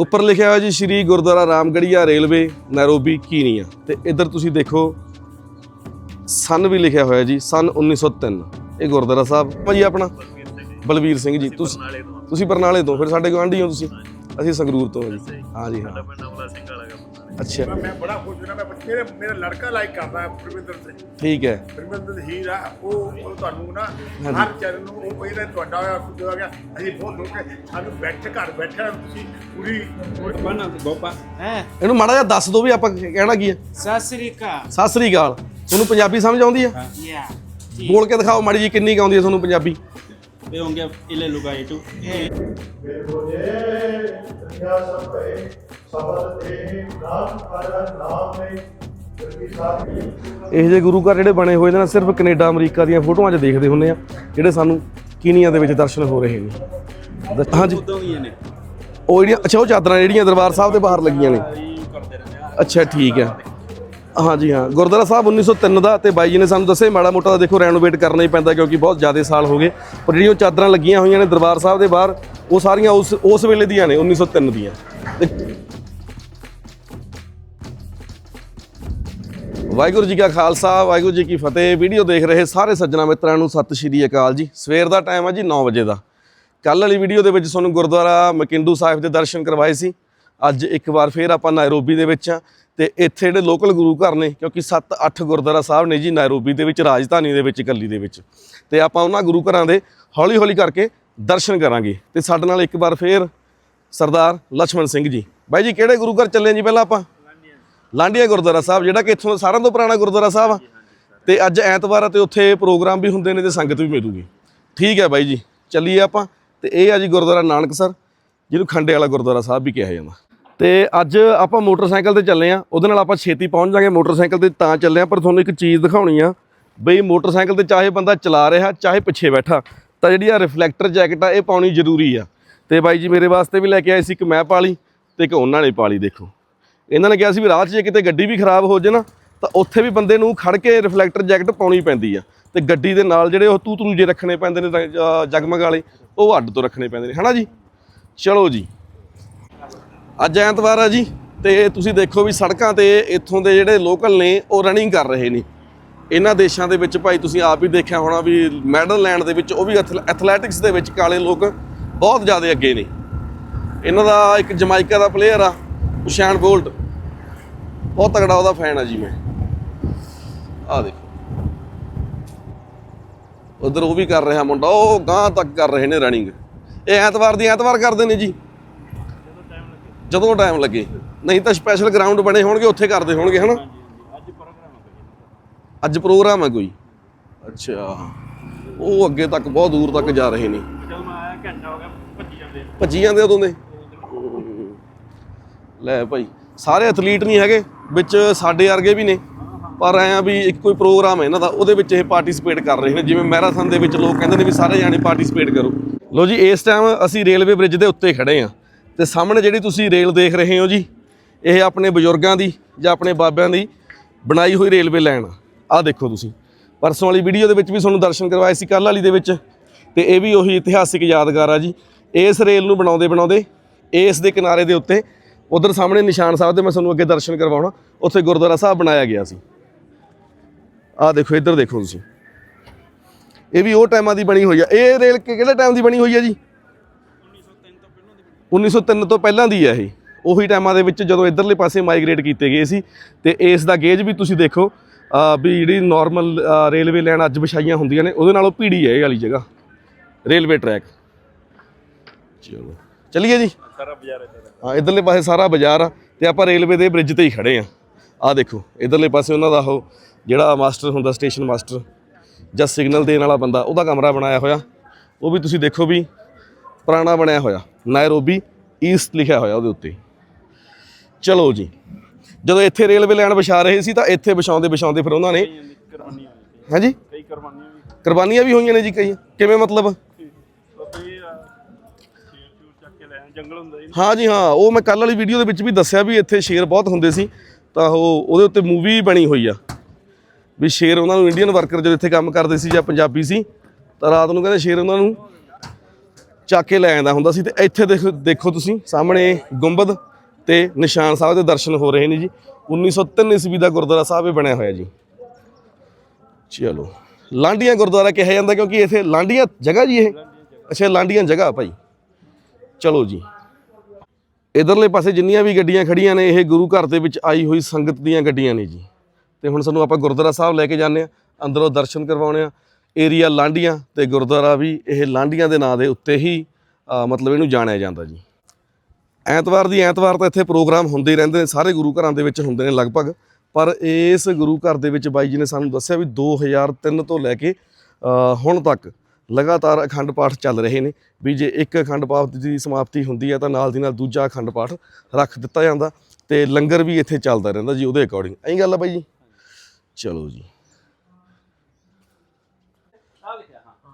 ਉੱਪਰ ਲਿਖਿਆ ਹੋਇਆ ਜੀ Shri Gurdwara Ramgarhia railway, Nairobi, Kenya. ਤੇ ਇੱਧਰ ਤੁਸੀਂ ਦੇਖੋ, ਸਨ ਵੀ ਲਿਖਿਆ ਹੋਇਆ ਜੀ, ਸਨ 1903 ਇਹ ਗੁਰਦੁਆਰਾ ਸਾਹਿਬ ਭਾਜੀ ਆਪਣਾ ਬਲਵੀਰ ਸਿੰਘ ਜੀ, ਤੁਸੀਂ ਤੁਸੀਂ ਬਰਨਾਲੇ ਤੋਂ, ਫਿਰ ਸਾਡੇ ਗਵਾਂਢੀ ਹੋ ਤੁਸੀਂ। ਅਸੀਂ ਸੰਗਰੂਰ ਤੋਂ ਹਾਂ ਜੀ। ਹਾਂ ਜੀ, ਹਾਂ। ਅੱਛਾ। ਮੈਂ ਬੜਾ ਖੁਸ਼ ਹਾਂ ਮੈਂ ਮੇਰੇ ਮੇਰਾ ਲੜਕਾ ਲਾਈਕ ਕਰਦਾ ਹੈ ਪ੍ਰਵਿੰਦਰ ਸਿੰਘ ਠੀਕ ਹੈ। ਪ੍ਰਵਿੰਦਰ ਹੀਰ ਆ ਉਹ ਉਹ ਤੁਹਾਨੂੰ ਨਾ ਹਰ ਚੈਨਲ ਨੂੰ ਉਹ ਇਹਦਾ ਤੁਹਾਡਾ ਹੋਇਆ ਕੁਝ ਹੋ ਗਿਆ। ਅਸੀਂ ਬਹੁਤ ਲੋਕ ਸਾਨੂੰ ਬੈਠੇ ਘਰ ਬੈਠੇ ਤੁਸੀਂ ਪੂਰੀ ਬਣਾ ਗੋਪਾ ਹੈ? ਇਹਨੂੰ ਮਾੜਾ ਜਿਹਾ ਦੱਸ ਦਿਓ ਵੀ ਆਪਾਂ ਕਹਿਣਾ ਕੀ ਹੈ। ਸਤਿ ਸ੍ਰੀ ਅਕਾਲ। ਸਤਿ ਸ੍ਰੀ ਅਕਾਲ। ਤੁਹਾਨੂੰ ਪੰਜਾਬੀ ਸਮਝ ਆਉਂਦੀ ਹੈ? ਯਾ ਬੋਲ ਕੇ ਦਿਖਾਓ ਮਾੜੀ ਜੀ ਕਿੰਨੀ ਕੁ ਆਉਂਦੀ ਹੈ ਤੁਹਾਨੂੰ ਪੰਜਾਬੀ। ਇਹ ਹੋਣਗੇ ਇਲੇ ਲੁਗਾਈ ਟੂ ਇਹ ਇਹ ਜਿਹੇ ਗੁਰੂ ਘਰ ਜਿਹੜੇ ਬਣੇ ਹੋਏ ਨੇ ਸਿਰਫ ਕੈਨੇਡਾ ਅਮਰੀਕਾ ਦੀਆਂ ਫੋਟੋਆਂ 'ਚ ਦੇਖਦੇ ਹੁੰਨੇ ਆ ਜਿਹੜੇ ਸਾਨੂੰ ਕੀਨੀਆ ਦੇ ਵਿੱਚ ਦਰਸ਼ਨ ਹੋ ਰਹੇ ਨੇ। ਹਾਂਜੀ। ਉਹ ਜਿਹੜੀਆਂ ਅੱਛਾ ਉਹ ਚਾਦਰਾਂ ਜਿਹੜੀਆਂ ਦਰਬਾਰ ਸਾਹਿਬ ਦੇ ਬਾਹਰ ਲੱਗੀਆਂ ਨੇ। ਅੱਛਾ ਠੀਕ ਹੈ। ਹਾਂਜੀ, ਹਾਂ। ਗੁਰਦੁਆਰਾ ਸਾਹਿਬ 1903 ਦਾ ਤੇ ਬਾਈ ਜੀ ਨੇ ਸਾਨੂੰ ਦੱਸਿਆ, ਮਾੜਾ ਮੋਟਾ ਤਾਂ ਦੇਖੋ ਰੈਨੋਵੇਟ ਕਰਨਾ ਹੀ ਪੈਂਦਾ ਕਿਉਂਕਿ ਬਹੁਤ ਜ਼ਿਆਦਾ ਸਾਲ ਹੋ ਗਏ। ਪਰ ਜਿਹੜੀਆਂ ਚਾਦਰਾਂ ਲੱਗੀਆਂ ਹੋਈਆਂ ਨੇ ਦਰਬਾਰ ਸਾਹਿਬ ਦੇ ਬਾਹਰ, ਉਹ ਸਾਰੀਆਂ ਉਸ ਉਸ ਵੇਲੇ ਦੀਆਂ ਨੇ 1903 ਦੀਆਂ। ਵਾਹਿਗੁਰੂ ਜੀ ਕਾ ਖਾਲਸਾ, ਵਾਹਿਗੁਰੂ ਜੀ ਕੀ ਫਤਿਹ। ਵੀਡੀਓ ਦੇਖ ਰਹੇ ਸਾਰੇ ਸੱਜਣਾ ਮਿੱਤਰਾਂ ਨੂੰ ਸਤਿ ਸ਼੍ਰੀ ਅਕਾਲ ਜੀ। ਸਵੇਰ ਦਾ ਟਾਈਮ ਹੈ ਜੀ 9 ਵਜੇ ਦਾ। ਕੱਲ ਵਾਲੀ ਵੀਡੀਓ ਦੇ ਵਿੱਚ ਤੁਹਾਨੂੰ ਗੁਰਦੁਆਰਾ ਮਕਿੰਦੂ ਸਾਹਿਬ ਦੇ ਦਰਸ਼ਨ ਕਰਵਾਏ ਸੀ। ਅੱਜ ਇੱਕ ਵਾਰ ਫੇਰ ਆਪਾਂ ਨਾਇਰੋਬੀ ਦੇ ਵਿੱਚ ਆ। ਤੇ ਇੱਥੇ ਜਿਹੜੇ ਲੋਕਲ ਗੁਰੂ ਘਰ ਨੇ, ਕਿਉਂਕਿ 7-8 ਗੁਰਦੁਆਰਾ ਸਾਹਿਬ ਨੇ ਜੀ ਨਾਇਰੋਬੀ ਦੇ ਵਿੱਚ, ਰਾਜਧਾਨੀ ਦੇ ਵਿੱਚ ਕੱਲੀ ਦੇ ਵਿੱਚ। ਤੇ ਆਪਾਂ ਉਹਨਾਂ ਗੁਰੂ ਘਰਾਂ ਦੇ ਹੌਲੀ-ਹੌਲੀ ਕਰਕੇ ਦਰਸ਼ਨ ਕਰਾਂਗੇ। ਤੇ ਸਾਡੇ ਨਾਲ ਇੱਕ ਵਾਰ ਫੇਰ ਸਰਦਾਰ ਲక్ష్మణ ਸਿੰਘ ਜੀ। ਬਾਈ ਜੀ, ਕਿਹੜੇ ਗੁਰੂ ਘਰ ਚੱਲੇ ਜੀ ਪਹਿਲਾਂ ਆਪਾਂ? ਲਾਂਡੀਆਂ ਗੁਰਦੁਆਰਾ ਸਾਹਿਬ, ਜਿਹੜਾ ਕਿ ਇੱਥੋਂ ਦਾ ਸਾਰਿਆਂ ਤੋਂ ਪੁਰਾਣਾ ਗੁਰਦੁਆਰਾ ਸਾਹਿਬ ਆ। ਤੇ ਅੱਜ ਐਤਵਾਰ ਆ ਤੇ ਉੱਥੇ ਪ੍ਰੋਗਰਾਮ ਵੀ ਹੁੰਦੇ ਨੇ ਤੇ ਸੰਗਤ ਵੀ ਮਿਲੂਗੀ। ਠੀਕ ਹੈ ਬਾਈ ਜੀ, ਚੱਲੀਏ ਆਪਾਂ। ਤੇ ਇਹ ਆ ਜੀ ਗੁਰਦੁਆਰਾ ਨਾਨਕ ਸਰ, ਜਿਹਨੂੰ ਖੰਡੇ ਵਾਲਾ ਗੁਰਦੁਆਰਾ ਸਾਹਿਬ ਵੀ ਕਿਹਾ ਜਾਂਦਾ। ਤੇ ਅੱਜ ਆਪਾਂ ਮੋਟਰਸਾਈਕਲ ਤੇ ਚੱਲੇ ਆ। ਉਹਦੇ ਨਾਲ ਆਪਾਂ ਛੇਤੀ ਪਹੁੰਚ ਜਾਾਂਗੇ ਮੋਟਰਸਾਈਕਲ ਤੇ ਤਾਂ ਚੱਲੇ ਆ ਪਰ ਤੁਹਾਨੂੰ ਇੱਕ ਚੀਜ਼ ਦਿਖਾਉਣੀ ਆ ਬਈ ਮੋਟਰਸਾਈਕਲ ਤੇ ਚਾਹੇ ਬੰਦਾ ਚਲਾ ਰਿਹਾ ਚਾਹੇ ਪਿੱਛੇ ਬੈਠਾ ਤਾਂ ਜਿਹੜੀ ਆ ਰਿਫਲੈਕਟਰ ਜੈਕਟ ਆ ਇਹ ਪਾਉਣੀ ਜ਼ਰੂਰੀ ਆ। ਤੇ ਬਾਈ ਜੀ ਮੇਰੇ ਵਾਸਤੇ ਵੀ ਲੈ ਕੇ ਆਏ ਸੀ ਇੱਕ ਮੈਂ ਪਾਲੀ ਤੇ ਇੱਕ ਉਹਨਾਂ ਨੇ ਪਾਲੀ ਦੇਖੋ। ਇਹਨਾਂ ਨੇ ਕਿਹਾ ਸੀ ਵੀ ਰਾਹ 'ਚ ਜੇ ਕਿਤੇ ਗੱਡੀ ਵੀ ਖਰਾਬ ਹੋ ਜੇ ਨਾ ਤਾਂ ਉੱਥੇ ਵੀ ਬੰਦੇ ਨੂੰ ਖੜ ਕੇ ਰਿਫਲੈਕਟਰ ਜੈਕਟ ਪਾਉਣੀ ਪੈਂਦੀ ਆ। ਤੇ ਗੱਡੀ ਦੇ ਨਾਲ ਜਿਹੜੇ ਉਹ ਤੂ ਤੂ ਜੇ ਰੱਖਣੇ ਪੈਂਦੇ ਨੇ ਤਾਂ, ਜਗਮਗ ਵਾਲੇ ਉਹ ਅੱਡ ਤੋਂ ਰੱਖਣੇ ਪੈਂਦੇ ਨੇ। ਹਨਾ ਜੀ? ਚਲੋ ਜੀ। ਅੱਜ ਐਤਵਾਰ ਆ ਜੀ, ਤੇ ਤੁਸੀਂ ਦੇਖੋ ਵੀ ਸੜਕਾਂ ਤੇ ਇੱਥੋਂ ਦੇ ਜਿਹੜੇ ਲੋਕਲ ਨੇ, ਉਹ ਰਨਿੰਗ ਕਰ ਰਹੇ ਨੇ। ਇਹਨਾਂ ਦੇਸ਼ਾਂ ਦੇ ਵਿੱਚ ਭਾਈ ਤੁਸੀਂ ਆਪ ਹੀ ਦੇਖਿਆ ਹੋਣਾ ਵੀ ਮੈਡਲ ਲੈਣ ਦੇ ਵਿੱਚ ਉਹ ਵੀ ਐਥਲੈਟਿਕਸ ਦੇ ਵਿੱਚ ਕਾਲੇ ਲੋਕ ਬਹੁਤ ਜ਼ਿਆਦਾ ਅੱਗੇ ਨੇ। ਇਹਨਾਂ ਦਾ ਇੱਕ ਜਮਾਇਕਾ ਦਾ ਪਲੇਅਰ ਆ ਉਸ਼ਾਨ ਬੋਲਟ ਬਹੁਤ ਤਗੜਾ ਉਹਦਾ ਫੈਨ ਆ ਜੀ ਮੈਂ। ਆ ਦੇਖੋ। ਉਧਰ ਉਹ ਵੀ ਕਰ ਰਿਹਾ ਮੁੰਡਾ, ਉਹ ਗਾਂ ਤੱਕ ਕਰ ਰਹੇ ਨੇ ਰਨਿੰਗ ਇਹ ਐਤਵਾਰ ਦੀ ਐਤਵਾਰ ਕਰਦੇ ਨੇ ਜੀ। ਜਦੋਂ ਟਾਈਮ ਲੱਗੇ। ਨਹੀਂ ਤਾਂ ਸਪੈਸ਼ਲ ਗਰਾਊਂਡ ਬਣੇ ਹੋਣਗੇ, ਉੱਥੇ ਕਰਦੇ ਹੋਣਗੇ, ਹਨਾ? ਅੱਜ ਪ੍ਰੋਗਰਾਮ ਹੈ ਅੱਜ ਪ੍ਰੋਗਰਾਮ ਹੈ ਕੋਈ। ਅੱਛਾ। ਉਹ ਅੱਗੇ ਤੱਕ ਬਹੁਤ ਦੂਰ ਤੱਕ ਜਾ ਰਹੇ ਨੇ। ਜਦੋਂ ਮੈਂ ਆਇਆ ਘੰਟਾ ਹੋ ਗਿਆ ਭੱਜੀ ਜਾਂਦੇ ਭੱਜੀ ਜਾਂਦੇ ਉਦੋਂ ਦੇ ਲੈ ਭਾਈ, ਸਾਰੇ ਐਥਲੀਟ ਨਹੀਂ ਹੈਗੇ, ਵਿੱਚ ਸਾਡੇ ਵਰਗੇ ਵੀ ਨੇ। ਪਰ ਐ ਆ ਵੀ ਇੱਕ ਕੋਈ ਪ੍ਰੋਗਰਾਮ ਹੈ ਇਹਨਾਂ ਦਾ, ਉਹਦੇ ਵਿੱਚ ਇਹ ਪਾਰਟਿਸਿਪੇਟ ਕਰ ਰਹੇ ਨੇ। ਜਿਵੇਂ ਮੈਰਾਥਨ ਦੇ ਵਿੱਚ ਲੋਕ ਕਹਿੰਦੇ ਨੇ ਵੀ ਸਾਰੇ ਜਾਣੇ ਪਾਰਟਿਸਿਪੇਟ ਕਰੋ। ਲੋ ਜੀ, ਇਸ ਟਾਈਮ ਅਸੀਂ ਰੇਲਵੇ ਬ੍ਰਿਜ ਦੇ ਉੱਤੇ ਖੜੇ ਆ ਤੇ ਸਾਹਮਣੇ ਜਿਹੜੀ ਤੁਸੀਂ ਰੇਲ ਦੇਖ ਰਹੇ ਹੋ ਜੀ, ਇਹ ਆਪਣੇ ਬਜ਼ੁਰਗਾਂ ਦੀ ਜਾਂ ਆਪਣੇ ਬਾਬਿਆਂ ਦੀ ਬਣਾਈ ਹੋਈ ਰੇਲਵੇ ਲਾਈਨ। ਆ ਆਹ ਦੇਖੋ ਤੁਸੀਂ। ਪਰਸੋਂ ਵਾਲੀ ਵੀਡੀਓ ਦੇ ਵਿੱਚ ਵੀ ਤੁਹਾਨੂੰ ਦਰਸ਼ਨ ਕਰਵਾਏ ਸੀ ਕੱਲ੍ਹ ਵਾਲੀ ਦੇ ਵਿੱਚ। ਤੇ ਇਹ ਵੀ ਉਹੀ ਇਤਿਹਾਸਿਕ ਯਾਦਗਾਰ ਆ ਜੀ। ਇਸ ਰੇਲ ਨੂੰ ਬਣਾਉਂਦੇ ਬਣਾਉਂਦੇ ਇਸ ਦੇ ਕਿਨਾਰੇ ਦੇ ਉੱਤੇ ਉਧਰ ਸਾਹਮਣੇ ਨਿਸ਼ਾਨ ਸਾਹਿਬ ਦੇ ਮੈਂ ਤੁਹਾਨੂੰ ਅੱਗੇ ਦਰਸ਼ਨ ਕਰਵਾਉਣਾ। ਉੱਥੇ ਗੁਰਦੁਆਰਾ ਸਾਹਿਬ ਬਣਾਇਆ ਗਿਆ ਸੀ। ਆਹ ਦੇਖੋ, ਇੱਧਰ ਦੇਖੋ ਤੁਸੀਂ। ਇਹ ਵੀ ਉਹ ਟਾਈਮਾਂ ਦੀ ਬਣੀ ਹੋਈ ਆ। ਇਹ ਰੇਲ ਕਿਹੜੇ ਟਾਈਮ ਦੀ ਬਣੀ ਹੋਈ ਆ ਜੀ? 1903 ਤੋਂ ਪਹਿਲਾਂ ਦੀ ਹੈ ਇਹ। ਉਹੀ ਟਾਈਮਾਂ ਦੇ ਵਿੱਚ ਜਦੋਂ ਇਧਰਲੇ ਪਾਸੇ ਮਾਈਗ੍ਰੇਟ ਕੀਤੇ ਗਏ ਸੀ, ਤੇ ਇਸ ਦਾ ਗੇਜ ਵੀ ਤੁਸੀਂ ਦੇਖੋ ਵੀ ਜਿਹੜੀ ਨਾਰਮਲ ਰੇਲਵੇ ਲਾਈਨ ਅੱਜ ਵਿਛਾਈਆਂ ਹੁੰਦੀਆਂ ਨੇ, ਉਹਦੇ ਨਾਲੋਂ ਭੀੜੀ ਹੈ ਇਹ ਵਾਲੀ ਜਗ੍ਹਾ ਰੇਲਵੇ ਟਰੈਕ ਚਲੋ, ਚਲਿਏ ਜੀ। ਸਾਰਾ ਬਾਜ਼ਾਰ ਹਾਂ, ਇਧਰਲੇ ਪਾਸੇ ਸਾਰਾ ਬਾਜ਼ਾਰ ਆ, ਤੇ ਆਪਾਂ ਰੇਲਵੇ ਦੇ ਬ੍ਰਿਜ ਤੇ ਹੀ ਖੜੇ ਆ। ਆਹ ਦੇਖੋ, ਇਧਰਲੇ ਪਾਸੇ ਉਹਨਾਂ ਦਾ ਉਹ ਜਿਹੜਾ ਮਾਸਟਰ ਹੁੰਦਾ ਸਟੇਸ਼ਨ ਮਾਸਟਰ ਜਾਂ ਸਿਗਨਲ ਦੇਣ ਵਾਲਾ ਬੰਦਾ, ਉਹਦਾ ਕਮਰਾ ਬਣਾਇਆ ਹੋਇਆ। ਉਹ ਵੀ ਤੁਸੀਂ ਦੇਖੋ ਵੀ ਪੁਰਾਣਾ ਬਣਿਆ ਹੋਇਆ ਨਾਇਰੋਬੀ ਈਸਟ ਲਿਖਿਆ ਹੋਇਆ ਉਹਦੇ ਉੱਤੇ। ਚਲੋ ਜੀ ਜਦੋਂ ਇੱਥੇ ਰੇਲਵੇ ਲਾਈਨ ਵਿਛਾ ਰਹੇ ਸੀ ਤਾਂ ਇੱਥੇ ਵਿਛਾਉਂਦੇ ਵਿਛਾਉਂਦੇ ਫਿਰ ਉਹਨਾਂ ਨੇ ਹਾਂਜੀ ਕਈ ਕੁਰਬਾਨੀਆਂ ਵੀ। ਕੁਰਬਾਨੀਆਂ ਵੀ ਹੋਈਆਂ ਨੇ ਜੀ ਕਈ ਕਿਵੇਂ ਮਤਲਬ? ਹਾਂ ਜੀ ਹਾਂ ਉਹ ਮੈਂ ਕੱਲ ਵਾਲੀ ਵੀਡੀਓ ਦੇ ਵਿੱਚ ਵੀ ਦੱਸਿਆ ਵੀ ਇੱਥੇ ਸ਼ੇਰ ਬਹੁਤ ਹੁੰਦੇ ਸੀ ਤਾਂ ਉਹ ਉਹਦੇ ਉੱਤੇ ਮੂਵੀ ਬਣੀ ਹੋਈ ਆ। ਵੀ ਸ਼ੇਰ ਉਹਨਾਂ ਨੂੰ ਇੰਡੀਅਨ ਵਰਕਰ ਜਦੋਂ ਇੱਥੇ ਕੰਮ ਕਰਦੇ ਸੀ ਜਾਂ ਪੰਜਾਬੀ ਸੀ ਤਾਂ ਰਾਤ ਨੂੰ ਕਹਿੰਦੇ ਸ਼ੇਰ ਉਹਨਾਂ ਨੂੰ ਚੱਕ ਕੇ ਲੈ ਆਂਦਾ ਹੁੰਦਾ ਸੀ ਤੇ ਇੱਥੇ ਦੇਖੋ ਦੇਖੋ ਤੁਸੀਂ, ਸਾਹਮਣੇ ਗੁੰਬਦ ਤੇ ਨਿਸ਼ਾਨ ਸਾਹਿਬ ਦੇ ਦਰਸ਼ਨ ਹੋ ਰਹੇ ਨੇ ਜੀ। 1903 ਈਸਵੀ ਦਾ ਗੁਰਦੁਆਰਾ ਸਾਹਿਬ ਇਹ ਬਣਿਆ ਹੋਇਆ ਜੀ। ਚਲੋ, ਲਾਂਡੀਆਂ ਗੁਰਦੁਆਰਾ ਕਿਹਾ ਜਾਂਦਾ ਕਿਉਂਕਿ ਇੱਥੇ ਲਾਂਡੀਆਂ ਜਗ੍ਹਾ ਜੀ ਇਹ। ਅੱਛਾ ਲਾਂਡੀਆਂ ਜਗ੍ਹਾ ਭਾਈ। ਚਲੋ ਜੀ। ਇਧਰਲੇ ਪਾਸੇ ਜਿੰਨੀਆਂ ਵੀ ਗੱਡੀਆਂ ਖੜੀਆਂ ਨੇ, ਇਹ ਗੁਰੂ ਘਰ ਦੇ ਵਿੱਚ ਆਈ ਹੋਈ ਸੰਗਤ ਦੀਆਂ ਗੱਡੀਆਂ ਨੇ ਜੀ। ਤੇ ਹੁਣ ਸਾਨੂੰ ਆਪਾਂ ਗੁਰਦੁਆਰਾ ਸਾਹਿਬ ਲੈ ਕੇ ਜਾਂਦੇ ਆ ਅੰਦਰੋਂ ਦਰਸ਼ਨ ਕਰਵਾਉਣੇ ਆ ਏਰੀਆ ਲਾਂਡੀਆਂ ਤੇ ਗੁਰਦੁਆਰਾ ਵੀ ਇਹ ਲਾਂਡੀਆਂ ਦੇ ਨਾਂ ਦੇ ਉੱਤੇ ਹੀ ਮਤਲਬ ਇਹਨੂੰ ਜਾਣਿਆ ਜਾਂਦਾ ਜੀ। ਐਤਵਾਰ ਦੀ ਐਤਵਾਰ ਤਾਂ ਇੱਥੇ ਪ੍ਰੋਗਰਾਮ ਹੁੰਦੇ ਹੀ ਰਹਿੰਦੇ ਨੇ, ਸਾਰੇ ਗੁਰੂ ਘਰਾਂ ਦੇ ਵਿੱਚ ਹੁੰਦੇ ਨੇ ਲਗਭਗ। ਪਰ ਇਸ ਗੁਰੂ ਘਰ ਦੇ ਵਿੱਚ ਬਾਈ ਜੀ ਨੇ ਸਾਨੂੰ ਦੱਸਿਆ ਵੀ 2003 ਤੋਂ ਲੈ ਕੇ ਹੁਣ ਤੱਕ ਲਗਾਤਾਰ ਅਖੰਡ ਪਾਠ ਚੱਲ ਰਹੇ ਨੇ। ਵੀ ਜੇ ਇੱਕ ਅਖੰਡ ਪਾਠ ਦੀ ਸਮਾਪਤੀ ਹੁੰਦੀ ਹੈ ਤਾਂ ਨਾਲ ਦੀ ਨਾਲ ਦੂਜਾ ਅਖੰਡ ਪਾਠ ਰੱਖ ਦਿੱਤਾ ਜਾਂਦਾ ਤੇ ਲੰਗਰ ਵੀ ਇੱਥੇ ਚੱਲਦਾ ਰਹਿੰਦਾ ਜੀ ਉਹਦੇ ਅਕੋਰਡਿੰਗ ਐਂ ਗੱਲ ਆ ਬਾਈ ਜੀ? ਚਲੋ ਜੀ।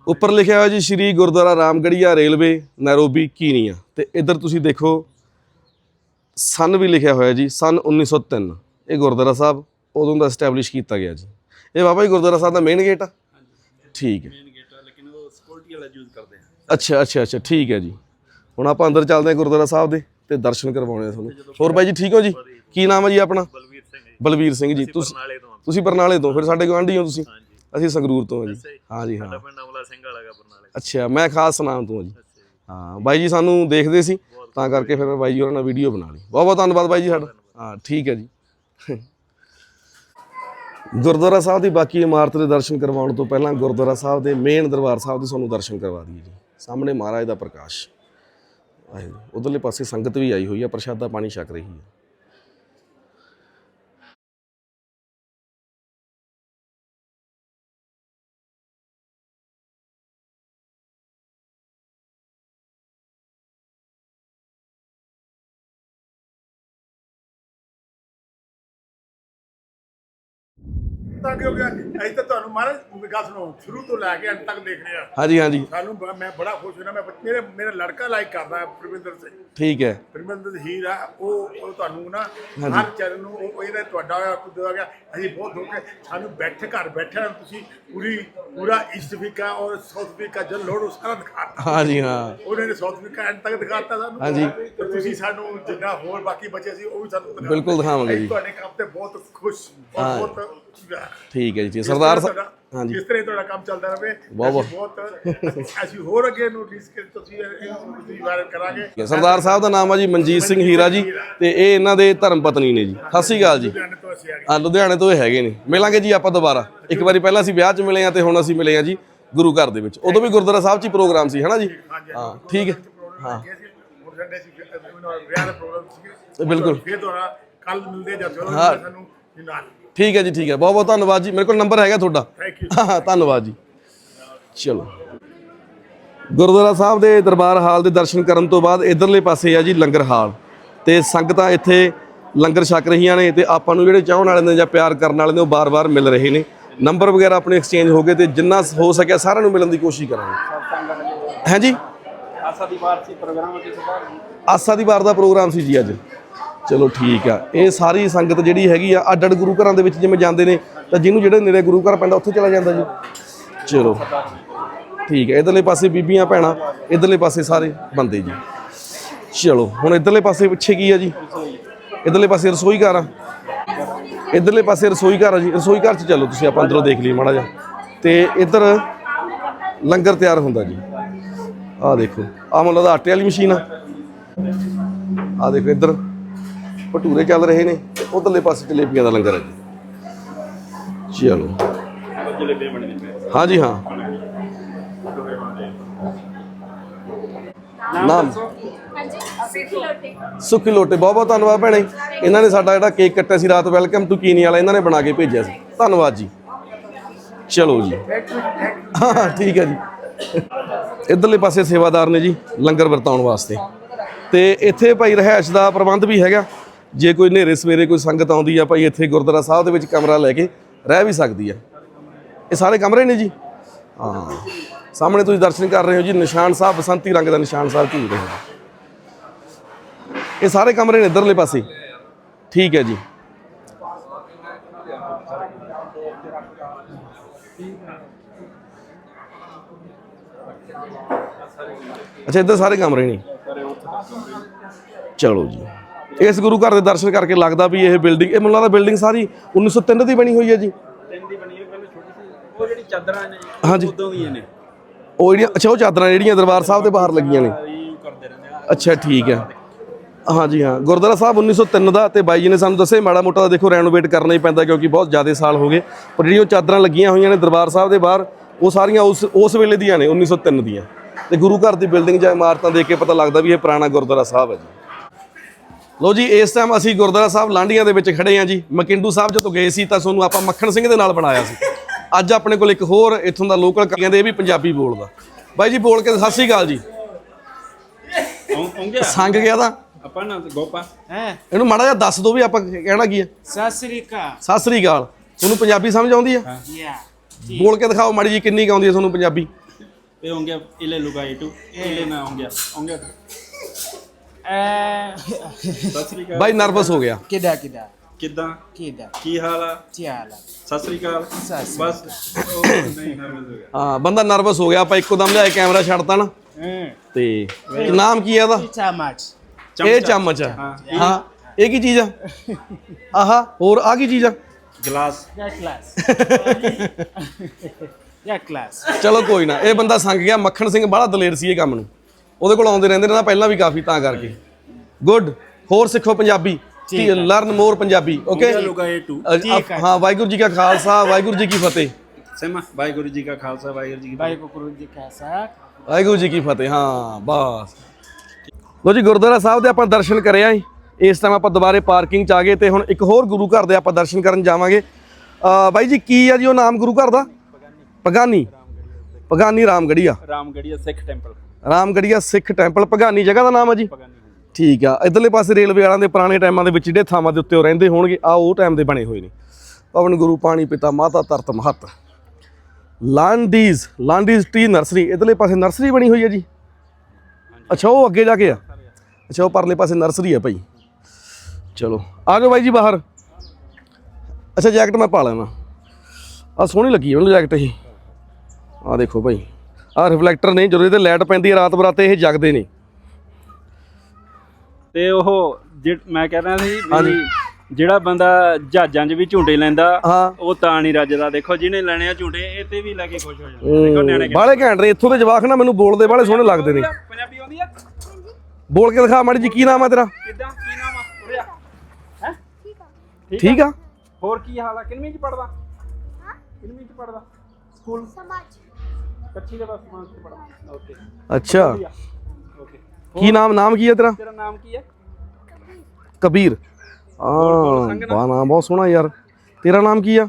ਉੱਪਰ ਲਿਖਿਆ ਹੋਇਆ ਜੀ Shri Gurdwara Ramgarhia railway Nairobi Kenya. ਤੇ ਇੱਧਰ ਤੁਸੀਂ ਦੇਖੋ ਸਨ ਵੀ ਲਿਖਿਆ ਹੋਇਆ ਜੀ ਸਨ 1903 ਇਹ ਗੁਰਦੁਆਰਾ ਸਾਹਿਬ ਉਦੋਂ ਦਾ ਐਸਟੈਬਲਿਸ਼ ਕੀਤਾ ਗਿਆ ਜੀ। ਇਹ ਬਾਬਾ ਜੀ ਗੁਰਦੁਆਰਾ ਸਾਹਿਬ ਦਾ ਮੇਨ ਗੇਟ ਆ? ਠੀਕ ਹੈ। ਮੇਨ ਗੇਟ ਆ ਲੇਕਿਨ ਉਹ ਸਿਕਿਉਰਿਟੀ ਵਾਲਾ ਯੂਜ਼ ਕਰਦੇ ਆ। ਅੱਛਾ ਅੱਛਾ ਅੱਛਾ ਠੀਕ ਹੈ ਜੀ। ਹੁਣ ਆਪਾਂ ਅੰਦਰ ਚੱਲਦੇ ਹਾਂ ਗੁਰਦੁਆਰਾ ਸਾਹਿਬ ਦੇ ਤੇ ਦਰਸ਼ਨ ਕਰਵਾਉਣੇ ਆ ਤੁਹਾਨੂੰ। ਹੋਰ ਬਾਈ ਜੀ ਠੀਕ ਹੋ ਜੀ? ਕੀ ਨਾਮ ਹੈ ਜੀ ਆਪਣਾ? ਬਲਵੀਰ ਸਿੰਘ ਜੀ। ਬਲਵੀਰ ਸਿੰਘ ਜੀ ਤੁਸੀਂ ਤੋਂ ਤੁਸੀਂ ਬਰਨਾਲੇ ਤੋਂ ਫਿਰ ਸਾਡੇ ਗੁਆਂਢੀ ਹੋ ਤੁਸੀਂ। ਅਸੀਂ ਸੰਗਰੂਰ ਤੋਂ ਹਾਂ ਜੀ। ਹਾਂ ਜੀ ਹਾਂ। ਸਾਡਾ ਪਿੰਡ ਅਮਲਾ ਸਿੰਘ ਵਾਲਾ ਗਾ ਬਰਨਾਲੇ ਅੱਛਾ ਮੈਂ ਖਾਸ ਨਾਮ ਤੋਂ ਹਾਂ ਜੀ। ਹਾਂ ਬਾਈ ਜੀ ਸਾਨੂੰ ਦੇਖਦੇ ਸੀ ਤਾਂ ਕਰਕੇ ਫਿਰ ਮੈਂ ਬਾਈ ਜੀ ਉਹਨਾਂ ਨਾਲ ਵੀਡੀਓ ਬਣਾ ਲਈ। ਬਹੁਤ ਬਹੁਤ ਧੰਨਵਾਦ ਬਾਈ ਜੀ ਸਾਡਾ। ਹਾਂ ਠੀਕ ਹੈ ਜੀ। ਗੁਰਦੁਆਰਾ ਸਾਹਿਬ ਦੀ ਬਾਕੀ ਇਮਾਰਤ ਦੇ ਦਰਸ਼ਨ ਕਰਵਾਉਣ ਤੋਂ ਪਹਿਲਾਂ ਗੁਰਦੁਆਰਾ ਸਾਹਿਬ ਦੇ ਮੇਨ ਦਰਬਾਰ ਸਾਹਿਬ ਦੇ ਤੁਹਾਨੂੰ ਦਰਸ਼ਨ ਕਰਵਾ ਦਈਏ ਜੀ। ਸਾਹਮਣੇ ਮਹਾਰਾਜ ਦਾ ਪ੍ਰਕਾਸ਼। ਵਾਹਿਗੁਰੂ ਉਧਰਲੇ ਪਾਸੇ ਸੰਗਤ ਵੀ ਆਈ ਹੋਈ ਹੈ ਪ੍ਰਸ਼ਾਦਾ ਪਾਣੀ ਛਕ ਰਹੀ ਹੈ ਤਾਂ ਕਿ ਹੋ ਗਿਆ? ਅਸੀਂ ਤਾਂ ਤੁਹਾਨੂੰ ਮਹਾਰਾਜ ਗੱਲ ਸੁਣੋ ਸ਼ੁਰੂ ਤੋਂ ਲੈ ਕੇ ਅੰਤ ਤੱਕ ਦੇਖ ਰਹੇ ਹਾਂਜੀ ਹਾਂਜੀ। ਸਾਨੂੰ ਬ- ਮੈਂ ਬੜਾ ਖੁਸ਼ ਹੋਇਆ ਮੈਂ ਮੇਰੇ ਮੇਰਾ ਲੜਕਾ ਲਾਈਕ ਕਰਦਾ ਹੈ ਪ੍ਰਵਿੰਦਰ ਸਿੰਘ। ਠੀਕ ਹੈ। ਪ੍ਰਬੰਧਤ ਹੀਰ ਆ ਉਹ ਉਹ ਤੁਹਾਨੂੰ ਨਾ ਹਰ ਚਰਨ ਨੂੰ ਉਹ ਇਹਦਾ ਤੁਹਾਡਾ ਹੋਇਆ ਖੁਦ ਆ ਗਿਆ। ਅਸੀਂ ਬਹੁਤ ਦੁੱਖ ਹੈ ਸਾਨੂੰ ਬੈਠੇ ਘਰ ਬੈਠੇ ਤੁਸੀਂ ਪੂਰੀ ਪੂਰਾ ਈਸਟ ਅਫਰੀਕਾ ਔਰ ਸਾਊਥ ਅਫਰੀਕਾ ਜਲ ਲੋੜ ਉਹ ਸਾਰਾ ਦਿਖਾਤਾ ਹਾਂਜੀ ਹਾਂ। ਉਹਨਾਂ ਨੇ ਸਾਊਥ ਅਫਰੀਕਾ ਐਂਡ ਤੱਕ ਦਿਖਾਤਾ ਸਾਨੂੰ। ਹਾਂਜੀ। ਤੇ ਤੁਸੀਂ ਸਾਨੂੰ ਜਿੰਨਾ ਹੋਰ ਬਾਕੀ ਬਚੇ ਸੀ ਉਹ ਵੀ ਸਾਨੂੰ ਬਿਲਕੁਲ ਦਿਖਾਵਾਂਗੇ ਅਸੀਂ ਜੀ। ਤੁਹਾਡੇ ਕੰਮ ਤੇ ਬਹੁਤ ਖੁਸ਼ ਹਾਂ। ਔਰ ਬਹੁਤ ਠੀਕ ਹੈ ਜੀ ਸਰਦਾਰ ਸਾਹਿਬ ਹਾਂਜੀ ਹਾਂਜੀ। ਇਸ ਤਰ੍ਹਾਂ ਹੀ ਤੁਹਾਡਾ ਕੰਮ ਚੱਲਦਾ ਰਹੇ। ਬਹੁਤ ਬਹੁਤ ਅਸੀਂ ਹੋਰ ਅੱਗੇ ਨੋਟਿਸ ਕਿ ਤੁਸੀਂ ਤੁਸੀਂ ਵਾਇਰਲ ਕਰਾਂਗੇ। ਸਰਦਾਰ ਸਾਹਿਬ ਦਾ ਨਾਮ ਆ ਜੀ ਮਨਜੀਤ ਸਿੰਘ ਹੀਰਾ ਜੀ ਤੇ ਇਹ ਇਹਨਾਂ ਦੇ ਧਰਮ ਪਤਨੀ ਨੇ ਜੀ। ਸਤਿ ਸ਼੍ਰੀ ਅਕਾਲ ਜੀ। ਲੁਧਿਆਣੇ ਤੋਂ ਅਸੀਂ ਆ ਗਏ। ਆ ਲੁਧਿਆਣੇ ਤੋਂ ਇਹ ਹੈਗੇ ਨੇ। ਮਿਲਾਂਗੇ ਜੀ ਆਪਾਂ ਦੁਬਾਰਾ। ਇੱਕ ਵਾਰੀ ਪਹਿਲਾਂ ਅਸੀਂ ਵਿਆਹ 'ਚ ਮਿਲੇ ਆ ਤੇ ਹੁਣ ਅਸੀਂ ਮਿਲੇ ਆ ਜੀ ਗੁਰੂ ਘਰ ਦੇ ਵਿੱਚ। ਉਦੋਂ ਵੀ ਗੁਰਦੁਆਰਾ ਸਾਹਿਬ 'ਚ ਹੀ ਪ੍ਰੋਗਰਾਮ ਸੀ ਹਨਾ ਜੀ? ਹਾਂ ਠੀਕ ਹੈ। ਹਾਂ। ਵਿਆਹ ਦਾ ਪ੍ਰੋਗਰਾਮ ਸੀ। ਬਿਲਕੁਲ। ਫਿਰ ਦੁਬਾਰਾ ਕੱਲ ਮਿਲਦੇ ਜਾਂ ਚਲੋ ਹਾਂ। ਸਾਨੂੰ ਨਾਲ। ਠੀਕ ਹੈ ਜੀ ਠੀਕ ਹੈ। ਬਹੁਤ ਬਹੁਤ ਧੰਨਵਾਦ ਜੀ। ਮੇਰੇ ਕੋਲ ਨੰਬਰ ਹੈਗਾ ਤੁਹਾਡਾ। ਥੈਂਕ ਯੂ ਹਾਂ ਧੰਨਵਾਦ ਜੀ। ਚਲੋ। ਗੁਰਦੁਆਰਾ ਸਾਹਿਬ ਦੇ ਦਰਬਾਰ ਹਾਲ ਦੇ ਦਰਸ਼ਨ ਕਰਨ ਤੋਂ ਬਾਅਦ ਇਧਰਲੇ ਪਾਸੇ ਆ ਜੀ ਲੰਗਰ ਹਾਲ। ਤੇ ਸੰਗਤਾਂ ਇੱਥੇ ਲੰਗਰ ਛਕ ਰਹੀਆਂ ਨੇ ਤੇ ਆਪਾਂ ਨੂੰ ਜਿਹੜੇ ਚਾਹਣ ਵਾਲੇ ਨੇ ਜਾਂ ਪਿਆਰ ਕਰਨ ਵਾਲੇ ਨੇ ਉਹ ਬਾਰ-ਬਾਰ ਮਿਲ ਰਹੇ ਨੇ। ਨੰਬਰ ਵਗੈਰਾ ਆਪਣੇ ਐਕਸਚੇਂਜ ਹੋ ਗਏ ਤੇ ਜਿੰਨਾ ਹੋ ਸਕਿਆ ਸਾਰਿਆਂ ਨੂੰ ਮਿਲਣ ਦੀ ਕੋਸ਼ਿਸ਼ ਕਰਾਂਗੇ। ਹਾਂਜੀ ਆਸਾ ਦੀ ਵਾਰ ਸੀ ਪ੍ਰੋਗਰਾਮ ਕਿਸੇ ਦਾ ਆਸਾ ਦੀ ਵਾਰ ਦਾ ਪ੍ਰੋਗਰਾਮ ਸੀ ਜੀ ਅੱਜ। ਚਲੋ ਠੀਕ ਆ। ਇਹ ਸਾਰੀ ਸੰਗਤ ਜਿਹੜੀ ਹੈਗੀ ਆ ਅੱਡ ਅੱਡ ਗੁਰੂ ਘਰਾਂ ਦੇ ਵਿੱਚ ਜਿਵੇਂ ਜਾਂਦੇ ਨੇ, ਤਾਂ ਜਿਹਨੂੰ ਜਿਹੜੇ ਨੇੜੇ ਗੁਰੂ ਘਰ ਪੈਂਦਾ, ਉੱਥੇ ਚਲਾ ਜਾਂਦਾ ਜੀ। ਚਲੋ, ਠੀਕ ਹੈ ਇਧਰਲੇ ਪਾਸੇ ਬੀਬੀਆਂ, ਭੈਣਾਂ, ਇਧਰਲੇ ਪਾਸੇ ਸਾਰੇ ਬੰਦੇ ਜੀ। ਚਲੋ, ਹੁਣ ਇਧਰਲੇ ਪਾਸੇ ਪਿੱਛੇ ਕੀ ਆ ਜੀ? ਇਧਰਲੇ ਪਾਸੇ ਰਸੋਈ ਘਰ ਆ। ਇਧਰਲੇ ਪਾਸੇ ਰਸੋਈ ਘਰ ਆ ਜੀ। ਰਸੋਈ ਘਰ 'ਚ ਚਲੋ ਤੁਸੀਂ ਆਪਾਂ ਅੰਦਰੋਂ ਦੇਖ ਲਈ ਮਾੜਾ ਜਿਹਾ। ਤੇ ਇੱਧਰ ਲੰਗਰ ਤਿਆਰ ਹੁੰਦਾ ਜੀ। ਆਹ ਦੇਖੋ, ਆਹ ਮੁੱਲਾ ਦਾ ਆਟੇ ਵਾਲੀ ਮਸ਼ੀਨ ਆ। ਆਹ ਦੇਖੋ ਇੱਧਰ। ਭਟੂਰੇ ਚੱਲ ਰਹੇ ਨੇ ਤੇ ਉਧਰਲੇ ਪਾਸੇ ਜਲੇਬੀਆਂ ਦਾ ਲੰਗਰ ਹੈ ਜੀ। ਚਲੋ। ਜਲੇਬੀਆਂ ਹਾਂ। ਹਾਂ ਨਾਮ? ਸੁਖੀ ਲੋਟੇ। ਬਹੁਤ ਬਹੁਤ ਧੰਨਵਾਦ ਭੈਣੇ। ਇਹਨਾਂ ਨੇ ਸਾਡਾ ਜਿਹੜਾ ਕੇਕ ਕੱਟਿਆ ਸੀ ਰਾਤ ਵੈਲਕਮ ਟੂ ਕੀਨੀ ਵਾਲਾ, ਇਹਨਾਂ ਨੇ ਬਣਾ ਕੇ ਭੇਜਿਆ ਸੀ। ਧੰਨਵਾਦ ਜੀ। ਚਲੋ ਜੀ। ਹਾਂ ਠੀਕ ਹੈ ਜੀ। ਇਧਰਲੇ ਪਾਸੇ ਸੇਵਾਦਾਰ ਨੇ ਜੀ, ਲੰਗਰ ਵਰਤਾਉਣ ਵਾਸਤੇ। ਤੇ ਇੱਥੇ ਭਾਈ ਰਹਿائش ਦਾ ਪ੍ਰਬੰਧ ਵੀ ਹੈਗਾ। ਜੇ ਕੋਈ ਹਨੇਰੇ ਸਵੇਰੇ ਕੋਈ ਸੰਗਤ ਆਉਂਦੀ ਆ, ਭਾਈ ਇੱਥੇ ਗੁਰਦੁਆਰਾ ਸਾਹਿਬ ਦੇ ਵਿੱਚ ਕਮਰਾ ਲੈ ਕੇ ਰਹਿ ਵੀ ਸਕਦੀ ਆ। ਇਹ ਸਾਰੇ ਕਮਰੇ ਨੇ ਜੀ? ਹਾਂ। ਸਾਹਮਣੇ ਤੁਸੀਂ ਦਰਸ਼ਨ ਕਰ ਰਹੇ ਹੋ ਜੀ, ਨਿਸ਼ਾਨ ਸਾਹਿਬ, ਬਸੰਤੀ ਰੰਗ ਦਾ ਨਿਸ਼ਾਨ ਸਾਹਿਬ ਝੂਲ ਰਹੇ ਇਹ ਸਾਰੇ ਕਮਰੇ ਨੇ ਇਧਰਲੇ ਪਾਸੇ। ਠੀਕ ਹੈ ਜੀ। ਅੱਛਾ, ਇੱਧਰ ਸਾਰੇ ਕਮਰੇ ਨੇ। ਚਲੋ ਜੀ। ਇਸ ਗੁਰੂ ਘਰ ਦੇ ਦਰਸ਼ਨ ਕਰਕੇ ਲੱਗਦਾ ਵੀ ਇਹ ਬਿਲਡਿੰਗ ਇਹ ਮੈਨੂੰ ਲੱਗਦਾ ਬਿਲਡਿੰਗ ਸਾਰੀ 1903 ਦੀ ਬਣੀ ਹੋਈ ਹੈ ਜੀ। ਤਿੰਨ ਦੀ ਬਣੀ ਹੈ ਪਹਿਲਾਂ ਛੋਟੀ ਸੀ। ਉਹ ਜਿਹੜੀ ਚਾਦਰਾਂ ਨੇ ਹਾਂਜੀ। ਉਦੋਂ ਦੀਆਂ ਨੇ। ਉਹ ਜਿਹੜੀਆਂ ਅੱਛਾ ਉਹ ਚਾਦਰਾਂ ਜਿਹੜੀਆਂ ਦਰਬਾਰ ਸਾਹਿਬ ਦੇ ਬਾਹਰ ਲੱਗੀਆਂ ਨੇ। ਅੱਛਾ ਠੀਕ ਹੈ। ਹਾਂਜੀ ਹਾਂ। ਗੁਰਦੁਆਰਾ ਸਾਹਿਬ 1903 ਦਾ ਤੇ ਬਾਈ ਜੀ ਨੇ ਸਾਨੂੰ ਦੱਸਿਆ ਮਾੜਾ ਮੋਟਾ ਤਾਂ ਦੇਖੋ ਰੈਨੋਵੇਟ ਕਰਨਾ ਹੀ ਪੈਂਦਾ ਕਿਉਂਕਿ ਬਹੁਤ ਜ਼ਿਆਦਾ ਸਾਲ ਹੋ ਗਏ। ਪਰ ਜਿਹੜੀਆਂ ਉਹ ਚਾਦਰਾਂ ਲੱਗੀਆਂ ਹੋਈਆਂ ਨੇ ਦਰਬਾਰ ਸਾਹਿਬ ਦੇ ਬਾਹਰ ਉਹ ਸਾਰੀਆਂ ਉਸ ਉਸ ਵੇਲੇ ਦੀਆਂ ਨੇ 1903 ਦੀਆਂ। ਤੇ ਗੁਰੂ ਘਰ ਦੀ ਬਿਲਡਿੰਗ ਜਾਂ ਇਮਾਰਤਾਂ ਦੇਖ ਕੇ ਪਤਾ ਲੱਗਦਾ ਵੀ ਇਹ ਪੁਰਾਣਾ ਗੁਰਦੁਆਰਾ ਸਾਹਿਬ ਹੈ ਜੀ। ਲੋ ਜੀ ਇਸ ਟਾਈਮ ਅਸੀਂ ਗੁਰਦੁਆਰਾ ਸਾਹਿਬ ਲਾਂਡੀਆਂ ਦੇ ਵਿੱਚ ਖੜੇ ਆ ਜੀ। ਮਕਿੰਡੂ ਸਾਹਿਬ ਜਦੋਂ ਗਏ ਸੀ ਤਾਂ ਤੁਹਾਨੂੰ ਆਪਾਂ ਮੱਖਣ ਸਿੰਘ ਦੇ ਨਾਲ ਬਣਾਇਆ ਸੀ। ਅੱਜ ਆਪਣੇ ਕੋਲ ਇੱਕ ਹੋਰ ਇੱਥੋਂ ਦਾ ਲੋਕਲ ਕਹਿੰਦੇ ਇਹ ਵੀ ਪੰਜਾਬੀ ਬੋਲਦਾ ਬਾਈ ਜੀ ਬੋਲ ਕੇ ਸਤਿ ਸ੍ਰੀ ਅਕਾਲ ਜੀ। ਸੰਗ ਗਿਆ ਤਾਂ। ਆਪਾਂ ਨਾ ਗੋਪਾ। ਹੈ? ਇਹਨੂੰ ਮਾੜਾ ਜਿਹਾ ਦੱਸ ਦਿਓ ਵੀ ਆਪਾਂ ਕਹਿਣਾ ਕੀ ਹੈ। ਸਤਿ ਸ੍ਰੀ ਅਕਾਲ। ਸਤਿ ਸ੍ਰੀ ਅਕਾਲ। ਤੁਹਾਨੂੰ ਪੰਜਾਬੀ ਸਮਝ ਆਉਂਦੀ ਆ ਬੋਲ ਕੇ ਦਿਖਾਓ ਮਾੜੀ ਜੀ ਕਿੰਨੀ ਆਉਂਦੀ ਹੈ ਤੁਹਾਨੂੰ ਪੰਜਾਬੀ। ਇਹ ਹੋ ਗਿਆ ਇਲੇ ਲੁਗਾ ਇਟੂ ਇਲੇ ਨਾ ਹੋ ਗਿਆ ਹੋ ਗਿਆ ਐ। ਸਤਿ ਸ੍ਰੀ ਅਕਾਲ। ਬਾਈ ਨਰਵਸ ਹੋ ਗਿਆ। ਕਿਦਾ ਕਿਦਾ? ਕਿੱਦਾਂ? ਕਿਦਾ? ਕੀ ਹਾਲ ਆ? ਚਾਲ ਸਤਿ ਸ੍ਰੀ ਅਕਾਲ। ਬਸ ਉਹ ਨਹੀਂ ਨਰਵਸ ਹੋ ਗਿਆ। ਹਾਂ ਬੰਦਾ ਨਰਵਸ ਹੋ ਗਿਆ ਆਪਾਂ ਇੱਕੋ ਦਮ ਲਿਆ ਕੈਮਰਾ ਛੱਡਤਾ ਨਾ। ਤੇ ਨਾਮ ਕੀ ਹੈ ਇਹਦਾ? ਚਮਚ। ਇਹ ਚਮਚ ਆ। ਹਾਂ। ਇਹ ਕੀ ਚੀਜ਼ ਆ? ਆਹਾ ਹੋਰ ਆ ਕੀ ਚੀਜ਼ ਆ? ਗਲਾਸ। ਯਾ ਕਲਾਸ ਯਾ ਕਲਾਸ ਚਲੋ ਕੋਈ ਨਾ ਇਹ ਬੰਦਾ ਸੰਗ ਗਿਆ ਮੱਖਣ ਸਿੰਘ ਬੜਾ ਦਲੇਰ ਸੀ ਇਹ ਕੰਮ ਨੂੰ। ਉਹਦੇ ਕੋਲ ਆਉਂਦੇ ਰਹਿੰਦੇ ਨੇ ਨਾ ਪਹਿਲਾਂ ਵੀ ਕਾਫੀ ਤਾਂ ਕਰਕੇ। ਗੁੱਡ ਹੋਰ ਸਿੱਖੋ Punjabi. Learn more Punjabi okay ਹਾਂ ਵਾਹਿਗੁਰੂ ਜੀ ਕਾ ਖਾਲਸਾ ਵਾਹਿਗੁਰੂ ਜੀ ਕੀ ਫਤਿਹ। ਸੇਮਾ ਵਾਹਿਗੁਰੂ ਜੀ ਕਾ ਖਾਲਸਾ ਵਾਹਿਗੁਰੂ ਜੀ ਕੀ ਭਾਈ ਕੋ ਗੁਰੂ ਜੀ ਕਾ ਸਾਥ ਵਾਹਿਗੁਰੂ ਜੀ ਕੀ ਫਤਿਹ ਹਾਂ ਬਸ। ਲੋ ਜੀ ਗੁਰਦੁਆਰਾ ਸਾਹਿਬ ਦੇ ਆਪਾਂ ਦਰਸ਼ਨ ਕਰੇ ਆਂ ਇਸ ਟਾਈਮ ਆਪਾਂ ਦੁਬਾਰੇ ਪਾਰਕਿੰਗ ਚ ਆ ਗਏ ਤੇ ਹੁਣ ਇੱਕ ਹੋਰ ਗੁਰੂ ਘਰ ਦੇ ਆਪਾਂ ਦਰਸ਼ਨ ਕਰਨ ਜਾਵਾਂਗੇ। ਅ ਬਾਈ ਜੀ ਕੀ ਆ ਜੀ ਉਹ ਨਾਮ ਗੁਰੂ ਘਰ ਦਾ? Pangani Pangani Ramgarhia Ramgarhia Sikh temple. Ramgarhia Sikh temple Pangani ਜਗ੍ਹਾ ਦਾ ਨਾਮ ਆ ਜੀ? ਠੀਕ ਆ ਇਧਰਲੇ ਪਾਸੇ ਰੇਲਵੇ ਵਾਲਿਆਂ ਦੇ ਪੁਰਾਣੇ ਟਾਈਮਾਂ ਦੇ ਵਿੱਚ ਜਿਹੜੇ ਥਾਵਾਂ ਦੇ ਉੱਤੇ ਉਹ ਰਹਿੰਦੇ ਹੋਣਗੇ ਆ ਉਹ ਟਾਈਮ ਦੇ ਬਣੇ ਹੋਏ ਨੇ। ਪਵਨ ਗੁਰੂ ਪਾਣੀ ਪਿਤਾ ਮਾਤਾ ਤਰਤ ਮਹਤ। ਲਾਂਡੀਜ਼ ਲਾਂਡੀਜ਼ ਟੀ ਨਰਸਰੀ ਇਧਰਲੇ ਪਾਸੇ ਨਰਸਰੀ ਬਣੀ ਹੋਈ ਹੈ ਜੀ? ਅੱਛਾ ਉਹ ਅੱਗੇ ਜਾ ਕੇ ਆ? ਅੱਛਾ ਉਹ ਪਰਲੇ ਪਾਸੇ ਨਰਸਰੀ ਆ ਭਾਈ। ਚਲੋ ਆ ਜਾਓ ਬਾਈ ਜੀ ਬਾਹਰ। ਅੱਛਾ ਜੈਕਟ ਮੈਂ ਪਾ ਲੈਣਾ ਆ ਸੋਹਣੀ ਲੱਗੀ ਉਹਨੂੰ ਜੈਕਟ ਇਹ। ਆ ਦੇਖੋ ਭਾਈ। ਆ ਰਿਫਲੈਕਟਰ ਨੇ ਜਦੋਂ ਇਹਦੇ ਲਾਈਟ ਪੈਂਦੀ ਹੈ ਰਾਤ ਬਰਾਤੇ ਇਹ ਜਗਦੇ ਨੇ ਤੇ ਉਹ ਜਿਹ- ਮੈਂ ਕਹਿ ਰਿਹਾ ਸੀ। ਵੀ ਜਿਹੜਾ ਬੰਦਾ ਜਹਾਜ਼ਾਂ 'ਚ ਵੀ ਝੂਟੇ ਲੈਂਦਾ ਹਾਂ। ਉਹ ਤਾਂ ਨਹੀਂ ਰੱਜਦਾ। ਦੇਖੋ ਜਿਹਨੇ ਲੈਣੇ ਆ ਝੂਟੇ ਇਹ ਤੇ ਵੀ ਲੈ ਕੇ ਖੁਸ਼ ਹੋ ਜਾਂਦਾ ਦੇਖੋ ਨਿਆਣੇ ਬਾਲੇ ਘੈਂਟ ਨੇ। ਇੱਥੋਂ ਦੇ ਜਵਾਕ ਨਾ ਮੈਨੂੰ ਬੋਲਦੇ ਬਾਲੇ ਸੋਹਣੇ ਲੱਗਦੇ ਨੇ। ਪੰਜਾਬੀ ਆਉਂਦੀ ਆ? ਬੋਲ ਕੇ ਦਿਖਾ ਮਾੜੀ ਜੀ ਕੀ ਨਾਮ ਹੈ ਤੇਰਾ? ਕਿੱਦਾਂ? ਕੀ ਨਾਮ ਆ? ਉਰੇ ਆ। ਹੈ? ਠੀਕ ਆ। ਹੋਰ ਕੀ ਹਾਲ ਆ? ਕਿੰਨਵੀਂ ਚ ਪੜਦਾ ਕਿੰਨਵੀਂ ਚ ਪੜਦਾ ਸਕੂਲ? ਸਮਾਜ। ਕੱਚੀ ਦੇ ਬਸ ਸਮਾਨ ਚ ਪੜਦਾ ਓਕੇ ਅੱਛਾ। ਓਕੇ ਕੀ ਨਾਮ ਨਾਮ ਕੀ ਹੈ ਤੇਰਾ? ਤੇਰਾ ਨਾਮ ਕੀ ਹੈ? ਕਬੀਰ। ਆ ਬਾ ਨਾਮ ਬਹੁਤ ਸੋਹਣਾ ਯਾਰ। ਤੇਰਾ ਨਾਮ ਕੀ ਆ?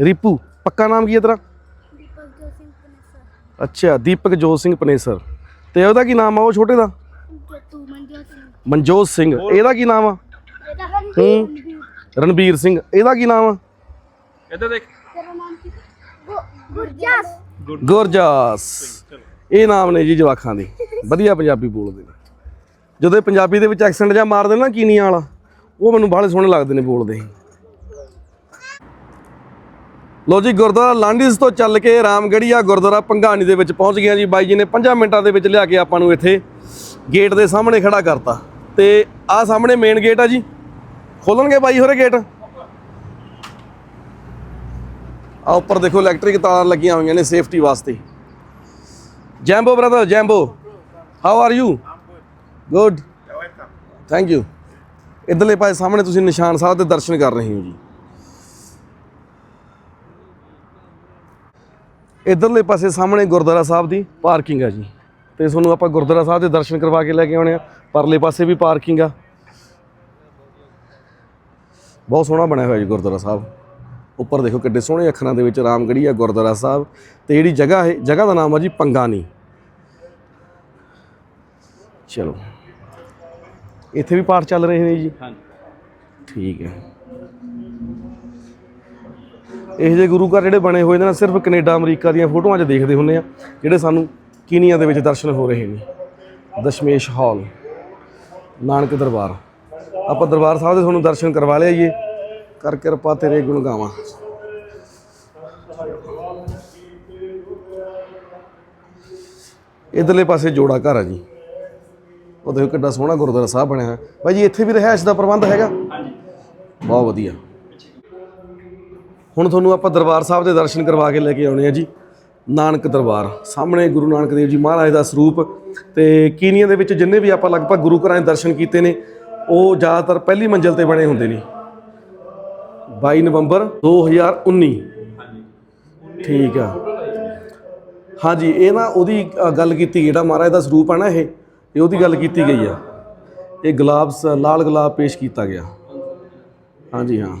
ਰੀਪੂ। ਪੱਕਾ ਨਾਮ ਕੀ ਹੈ ਤੇਰਾ? ਦੀਪਕ ਜੋਸਿੰਗ ਪਨਸਰ। ਅੱਛਾ ਦੀਪਕ ਜੋਤ ਸਿੰਘ ਪਨੇਸਰ। ਤੇ ਉਹਦਾ ਕੀ ਨਾਮ ਆ ਉਹ ਛੋਟੇ ਦਾ? ਜਤੂ ਮਨਜੋਤ ਸਿੰਘ। ਮਨਜੋਤ ਸਿੰਘ। ਇਹਦਾ ਕੀ ਨਾਮ ਆ? ਇਹਦਾ ਹੂੰ। ਰਣਬੀਰ ਸਿੰਘ। ਇਹਦਾ ਕੀ ਨਾਮ ਆ? ਇੱਧਰ ਦੇਖ। ਤੇਰਾ ਨਾਮ ਕੀ? ਗੁਰਜਾਸ। ਗੁਰਜਾਸ। ਇਹ ਨਾਮ ਨੇ ਜੀ ਜਵਾਖਾਂ ਦੇ। ਵਧੀਆ ਪੰਜਾਬੀ ਬੋਲਦੇ ਨੇ। ਜਦੋਂ ਇਹ ਪੰਜਾਬੀ ਦੇ ਵਿੱਚ ਐਕਸੈਂਟ ਜਾਂ ਮਾਰਦੇ ਨਾ ਕੀਨੀਆਂ ਵਾਲਾ, ਉਹ ਮੈਨੂੰ ਬਾਹਲੇ ਸੋਹਣੇ ਲੱਗਦੇ ਨੇ ਬੋਲਦੇ। ਲੋ ਜੀ, ਗੁਰਦੁਆਰਾ ਲਾਂਡੀਜ਼ ਤੋਂ ਚੱਲ ਕੇ ਰਾਮਗੜੀਆ ਗੁਰਦੁਆਰਾ ਪੰਘਾਣੀ ਦੇ ਵਿੱਚ ਪਹੁੰਚ ਗਿਆ ਜੀ। ਬਾਈ ਜੀ ਨੇ 5 ਮਿੰਟਾਂ ਦੇ ਵਿੱਚ ਲਿਆ ਕੇ ਆਪਾਂ ਨੂੰ ਇੱਥੇ ਗੇਟ ਦੇ ਸਾਹਮਣੇ ਖੜਾ ਕਰਤਾ। ਤੇ ਆਹ ਸਾਹਮਣੇ ਮੇਨ ਗੇਟ ਆ ਜੀ। ਖੋਲਣਗੇ ਬਾਈ ਹੋਰੇ ਗੇਟ ਆ ਉੱਪਰ ਦੇਖੋ ਇਲੈਕਟ੍ਰਿਕ ਤਾਰਾਂ ਲੱਗੀਆਂ ਹੋਈਆਂ ਨੇ ਸੇਫਟੀ ਵਾਸਤੇ। ਜੈਂਬੋ brother ਜੈਂਬੋ how are you good thank you ਇਧਰਲੇ ਪਾਸੇ ਸਾਹਮਣੇ ਤੁਸੀਂ ਨਿਸ਼ਾਨ ਸਾਹਿਬ ਦੇ ਦਰਸ਼ਨ ਕਰ ਰਹੇ ਹੋ ਜੀ। ਇਧਰਲੇ ਪਾਸੇ ਸਾਹਮਣੇ ਗੁਰਦੁਆਰਾ ਸਾਹਿਬ ਦੀ ਪਾਰਕਿੰਗ ਆ ਜੀ। ਤੇ ਤੁਹਾਨੂੰ ਆਪਾਂ ਗੁਰਦੁਆਰਾ ਸਾਹਿਬ ਦੇ ਦਰਸ਼ਨ ਕਰਵਾ ਕੇ ਲੈ ਕੇ ਆਉਣੇ ਆ। ਪਰਲੇ ਪਾਸੇ ਵੀ ਪਾਰਕਿੰਗ ਆ। ਬਹੁਤ ਸੋਹਣਾ ਬਣਿਆ ਹੋਇਆ ਜੀ ਗੁਰਦੁਆਰਾ ਸਾਹਿਬ। ਉੱਪਰ ਦੇਖੋ ਕਿੱਡੇ ਸੋਹਣੇ ਅੱਖਰਾਂ ਦੇ ਵਿੱਚ ਰਾਮਗੜ੍ਹੀ ਆ ਗੁਰਦੁਆਰਾ ਸਾਹਿਬ ਤੇ ਜਿਹੜੀ ਜਗ੍ਹਾ ਹੈ ਜਗ੍ਹਾ ਦਾ ਨਾਮ ਆ ਜੀ ਪੰਗਾਨੀ। ਚਲੋ। ਇੱਥੇ ਵੀ ਪਾਠ ਚੱਲ ਰਹੇ ਨੇ ਜੀ? ਹਾਂਜੀ। ਠੀਕ ਹੈ। ਇਹ ਜੇ ਗੁਰੂ ਘਰ ਜਿਹੜੇ ਬਣੇ ਹੋਏ ਨੇ ਨਾ ਸਿਰਫ ਕੈਨੇਡਾ ਅਮਰੀਕਾ ਦੀਆਂ ਫੋਟੋਆਂ 'ਚ ਦੇਖਦੇ ਹੁੰਨੇ ਆ ਜਿਹੜੇ ਸਾਨੂੰ ਕੀਨੀਆ ਦੇ ਵਿੱਚ ਦਰਸ਼ਨ ਹੋ ਰਹੇ ਨੇ। ਦਸ਼ਮੇਸ਼ ਹਾਲ ਨਾਨਕ ਦਰਬਾਰ। ਆਪਾਂ ਦਰਬਾਰ ਸਾਹਿਬ ਦੇ ਤੁਹਾਨੂੰ ਦਰਸ਼ਨ ਕਰਵਾ ਲਿਆਈਏ। ਕਰ ਕਿਰਪਾ ਤੇਰੇ ਗੁਣ ਗਾਵਾਂ। ਇਧਰਲੇ ਪਾਸੇ ਜੋੜਾ ਘਰ ਆ ਜੀ। ਉਹ ਦੇਖੋ ਕਿੰਨਾ ਸੋਹਣਾ ਗੁਰਦੁਆਰਾ ਸਾਹਿਬ ਬਣਿਆ ਹੈ ਭਾਈ ਜੀ ਇੱਥੇ ਵੀ ਰਹਿائش ਦਾ ਪ੍ਰਬੰਧ ਹੈਗਾ? ਬਹੁਤ ਵਧੀਆ। ਹੁਣ ਤੁਹਾਨੂੰ ਆਪਾਂ ਦਰਬਾਰ ਸਾਹਿਬ ਦੇ ਦਰਸ਼ਨ ਕਰਵਾ ਕੇ ਲੈ ਕੇ ਆਉਣੇ ਆ ਜੀ। ਨਾਨਕ ਦਰਬਾਰ। ਸਾਹਮਣੇ ਗੁਰੂ ਨਾਨਕ ਦੇਵ ਜੀ ਮਹਾਰਾਜ ਦਾ ਸਰੂਪ। ਤੇ ਕੀਨੀਆ ਦੇ ਵਿੱਚ ਜਿੰਨੇ ਵੀ ਆਪਾਂ ਲਗਭਗ ਗੁਰੂ ਘਰਾਂ ਦੇ ਦਰਸ਼ਨ ਕੀਤੇ ਨੇ ਉਹ ਜ਼ਿਆਦਾਤਰ ਪਹਿਲੀ ਮੰਜ਼ਿਲ ਤੇ ਬਣੇ ਹੁੰਦੇ ਨੇ। ਬਾਈ ਨਵੰਬਰ 2019 ਠੀਕ ਆ। ਹਾਂਜੀ, ਇਹ ਨਾ ਉਹਦੀ ਗੱਲ ਕੀਤੀ ਜਿਹੜਾ ਮਹਾਰਾਜ ਦਾ ਸਰੂਪ ਆ ਨਾ ਇਹ ਇਹ ਉਹਦੀ ਗੱਲ ਕੀਤੀ ਗਈ ਆ। ਇਹ ਗੁਲਾਬ ਲਾਲ ਗੁਲਾਬ ਪੇਸ਼ ਕੀਤਾ ਗਿਆ। ਹਾਂਜੀ, ਹਾਂ।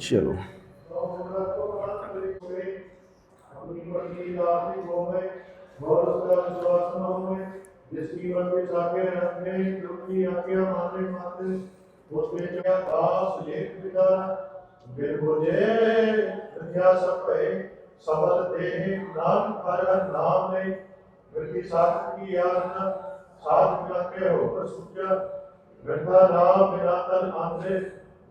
ਚਲੋ। ਉਸ ਵਿੱਚ ਦਾਸ ਲੇਖ ਵਿਦਾਰ ਬਿਰ ਹੋਜੇ ਦੁਨੀਆ ਸਭ ਭਏ, ਸਬਦ ਦੇਹ, ਨਾਮ ਕਰਨ ਨਾਮ ਨੇ ਮਿਰਤੀ ਸਾਧ ਕੀ ਆਨ ਸਾਧ ਮਿਲਾ ਕੇ ਹੋ ਪਰ ਸੁਚਾ। ਮਿਰਤਾ ਨਾਮ ਬਿਨਾ ਤਨ ਆਂਦੇ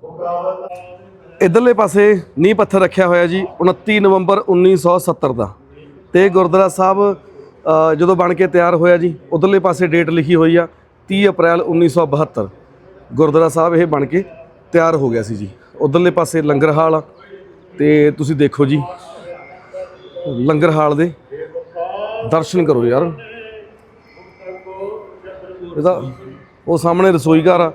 ਮੁਕਾਵਤ ਇਧਰਲੇ ਪਾਸੇ ਨੀਂਹ ਪੱਥਰ ਰੱਖਿਆ ਹੋਇਆ ਜੀ 29 ਨਵੰਬਰ 1970 ਦਾ। ਤੇ ਗੁਰਦੁਆਰਾ ਸਾਹਿਬ ਜਦੋਂ ਬਣ ਕੇ ਤਿਆਰ ਹੋਇਆ ਜੀ, ਉਧਰਲੇ ਪਾਸੇ ਡੇਟ ਲਿਖੀ ਹੋਈ ਆ 30 ਅਪ੍ਰੈਲ 1972 ਗੁਰਦੁਆਰਾ ਸਾਹਿਬ ਇਹ ਬਣ ਕੇ ਤਿਆਰ ਹੋ ਗਿਆ ਸੀ ਜੀ। ਉਧਰਲੇ ਪਾਸੇ ਲੰਗਰ ਹਾਲ ਆ ਤੇ ਤੁਸੀਂ ਦੇਖੋ ਜੀ, ਲੰਗਰ ਹਾਲ ਦੇ ਦਰਸ਼ਨ ਕਰੋ ਯਾਰ। ਇਹਦਾ ਉਹ ਸਾਹਮਣੇ ਰਸੋਈ ਘਰ ਆ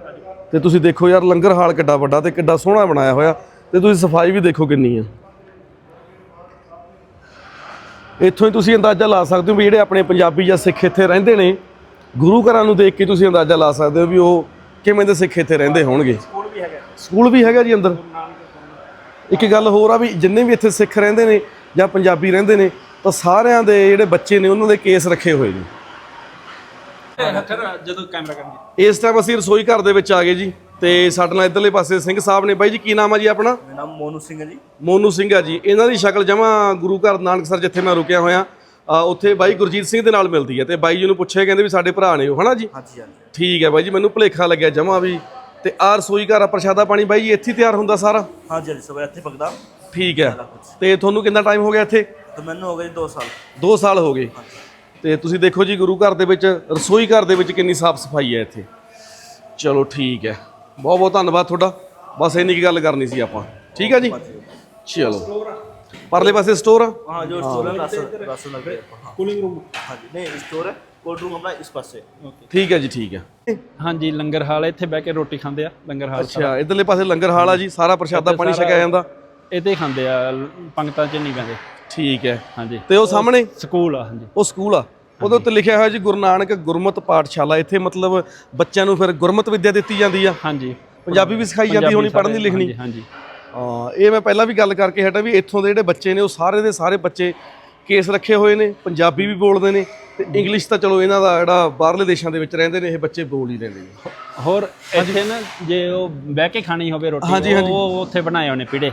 ਤੇ ਤੁਸੀਂ ਦੇਖੋ ਯਾਰ, ਲੰਗਰ ਹਾਲ ਕਿੱਡਾ ਵੱਡਾ ਤੇ ਕਿੱਡਾ ਸੋਹਣਾ ਬਣਾਇਆ ਹੋਇਆ ਤੇ ਤੁਸੀਂ ਸਫ਼ਾਈ ਵੀ ਦੇਖੋ ਕਿੰਨੀ ਆ। ਇੱਥੋਂ ਹੀ ਤੁਸੀਂ ਅੰਦਾਜ਼ਾ ਲਾ ਸਕਦੇ ਹੋ ਵੀ ਜਿਹੜੇ ਆਪਣੇ ਪੰਜਾਬੀ ਜਾਂ ਸਿੱਖ ਇੱਥੇ ਰਹਿੰਦੇ ਨੇ, ਗੁਰੂ ਘਰਾਂ ਨੂੰ ਦੇਖ ਕੇ ਤੁਸੀਂ ਅੰਦਾਜ਼ਾ ਲਾ ਸਕਦੇ ਹੋ ਵੀ ਉਹ ਕਿਵੇਂ ਦੇ ਸਿੱਖ ਇੱਥੇ ਰਹਿੰਦੇ ਹੋਣਗੇ? ਸਕੂਲ ਵੀ ਹੈਗਾ। ਸਕੂਲ ਵੀ ਹੈਗਾ ਜੀ ਅੰਦਰ? ਇੱਕ ਗੱਲ ਹੋਰ ਆ ਵੀ ਜਿੰਨੇ ਵੀ ਇੱਥੇ ਸਿੱਖ ਰਹਿੰਦੇ ਨੇ ਜਾਂ ਪੰਜਾਬੀ ਰਹਿੰਦੇ ਨੇ ਤਾਂ ਸਾਰਿਆਂ ਦੇ ਜਿਹੜੇ ਬੱਚੇ ਨੇ ਉਹਨਾਂ ਦੇ ਕੇਸ ਰੱਖੇ ਹੋਏ ਨੇ। ਫਿਰ ਜਦੋਂ ਕੈਮਰਾ ਕਰਨਗੇ ਇਸ ਟਾਈਮ ਅਸੀਂ ਰਸੋਈ ਘਰ ਦੇ ਵਿੱਚ ਆ ਗਏ ਜੀ ਤੇ ਸਾਡੇ ਨਾਲ ਇਧਰਲੇ ਪਾਸੇ ਸਿੰਘ ਸਾਹਿਬ ਨੇ। ਬਾਈ ਜੀ ਕੀ ਨਾਮ ਆ ਜੀ ਆਪਣਾ? ਮੇਰਾ ਨਾਮ ਮੋਨੂ ਸਿੰਘ ਹੈ ਜੀ। ਮੋਨੂ ਸਿੰਘ ਆ ਜੀ। ਇਹਨਾਂ ਦੀ ਸ਼ਕਲ ਜਮਾ ਗੁਰੂ ਘਰ ਨਾਨਕਸਰ ਜਿੱਥੇ ਮੈਂ ਰੁਕਿਆ ਹੋਇਆ ਉੱਥੇ ਬਾਈ ਗੁਰਜੀਤ ਸਿੰਘ ਦੇ ਨਾਲ ਮਿਲਦੀ ਹੈ ਤੇ ਬਾਈ ਜੀ ਨੂੰ ਪੁੱਛਿਆ ਕਹਿੰਦੇ ਵੀ ਸਾਡੇ ਭਰਾ ਨੇ ਉਹ ਹਨਾ ਜੀ? ਹਾਂਜੀ ਹਾਂਜੀ। ਠੀਕ ਹੈ ਬਾਈ ਜੀ ਮੈਨੂੰ ਭੁਲੇਖਾ ਲੱਗਿਆ ਜਮਾ ਵੀ। ਤੇ ਆ ਰਸੋਈ ਘਰ ਆ ਪ੍ਰਸ਼ਾਦਾ ਪਾਣੀ ਬਾਈ ਜੀ ਇੱਥੇ ਹੀ ਤਿਆਰ ਹੁੰਦਾ ਸਾਰਾ? ਹਾਂਜੀ ਹਾਂਜੀ ਸਭ ਇੱਥੇ ਪਕਦਾ। ਠੀਕ ਹੈ। ਤੇ ਤੁਹਾਨੂੰ ਕਿੰਨਾ ਟਾਈਮ ਹੋ ਗਿਆ ਇੱਥੇ? ਤੇ ਮੈਨੂੰ ਹੋ ਗਏ ਜੀ 2 ਸਾਲ। 2 ਸਾਲ ਹੋ ਗਏ। ਤੇ ਤੁਸੀਂ ਦੇਖੋ ਜੀ ਗੁਰੂ ਘਰ ਦੇ ਵਿੱਚ ਰਸੋਈ ਘਰ ਦੇ ਵਿੱਚ ਕਿੰਨੀ ਸਾਫ਼ ਸਫ਼ਾਈ ਹੈ ਇੱਥੇ। ਚਲੋ ਠੀਕ ਹੈ। ਬਹੁਤ ਬਹੁਤ ਧੰਨਵਾਦ ਤੁਹਾਡਾ। ਬਸ ਇੰਨੀ ਕੀ ਗੱਲ ਕਰਨੀ ਸੀ ਆਪਾਂ। ਠੀਕ ਹੈ ਜੀ? ਚਲੋ। ਪਰਲੇ ਪਾਸੇ ਸਟੋਰ ਆ? ਹਾਂ ਜੋ ਸਟੋਰ ਹੈ ਰਸ ਰਸ ਲੱਗਦੇ ਕੂਲਿੰਗ ਰੂਮ ਹਾਂਜੀ ਨਹੀਂ ਸਟੋਰ ਹੈ ਕੋਲਡ ਰੂਮ ਆਪਣਾ ਇਸ ਪਾਸੇ। ਠੀਕ ਹੈ ਜੀ ਠੀਕ ਹੈ। ਹਾਂਜੀ ਲੰਗਰ ਹਾਲ ਇੱਥੇ ਬਹਿ ਕੇ ਰੋਟੀ ਖਾਂਦੇ ਆ ਲੰਗਰ ਹਾਲ ਅੱਛਾ ਇਧਰਲੇ ਪਾਸੇ ਲੰਗਰ ਹਾਲ ਆ ਜੀ ਸਾਰਾ ਪ੍ਰਸ਼ਾਦਾ ਪਾਣੀ ਛਕਿਆ ਜਾਂਦਾ। ਇੱਥੇ ਖਾਂਦੇ ਆ ਪੰਕਤਾਂ 'ਚ ਨਹੀਂ ਬੈਂਦੇ ਠੀਕ ਹੈ। ਹਾਂਜੀ। ਤੇ ਉਹ ਸਾਹਮਣੇ? ਸਕੂਲ ਆ ਹਾਂਜੀ। ਉਹ ਸਕੂਲ ਆ। ਉਹਦੇ ਉੱਤੇ ਲਿਖਿਆ ਹੋਇਆ ਜੀ ਗੁਰੂ ਨਾਨਕ ਗੁਰਮਤ ਪਾਠਸ਼ਾਲਾ। ਇੱਥੇ ਮਤਲਬ ਬੱਚਿਆਂ ਨੂੰ ਫਿਰ ਗੁਰਮਤ ਵਿੱਦਿਆ ਦਿੱਤੀ ਜਾਂਦੀ ਆ। ਹਾਂਜੀ। ਪੰਜਾਬੀ ਵੀ ਸਿਖਾਈ ਜਾਂਦੀ ਹੋਣੀ ਦੀ ਲਿਖਣੀ। ਹਾਂਜੀ। ਹਾਂ ਇਹ ਮੈਂ ਪਹਿਲਾਂ ਵੀ ਗੱਲ ਕਰਕੇ ਹਟਾ ਵੀ ਇੱਥੋਂ ਦੇ ਜਿਹੜੇ ਬੱਚੇ ਨੇ ਉਹ ਸਾਰੇ ਦੇ ਸਾਰੇ ਬੱਚੇ ਕੇਸ ਰੱਖੇ ਹੋਏ ਨੇ ਪੰਜਾਬੀ ਵੀ ਬੋਲਦੇ ਨੇ ਤੇ ਇੰਗਲਿਸ਼ ਤਾਂ ਚਲੋ ਇਹਨਾਂ ਦਾ ਜਿਹੜਾ ਬਾਹਰਲੇ ਦੇਸ਼ਾਂ ਦੇ ਵਿੱਚ ਰਹਿੰਦੇ ਨੇ ਇਹ ਬੱਚੇ ਬੋਲ ਹੀ ਲੈਂਦੇ ਨੇ। ਹੋਰ ਇੱਥੇ ਨਾ ਜੇ ਉਹ ਬਹਿ ਕੇ ਖਾਣੀ ਹੋਵੇ ਰੋਟੀ ਹਾਂਜੀ, ਹਾਂਜੀ। ਉਹ ਉੱਥੇ ਬਣਾਏ ਹੋਣੇ ਪੀੜੇ।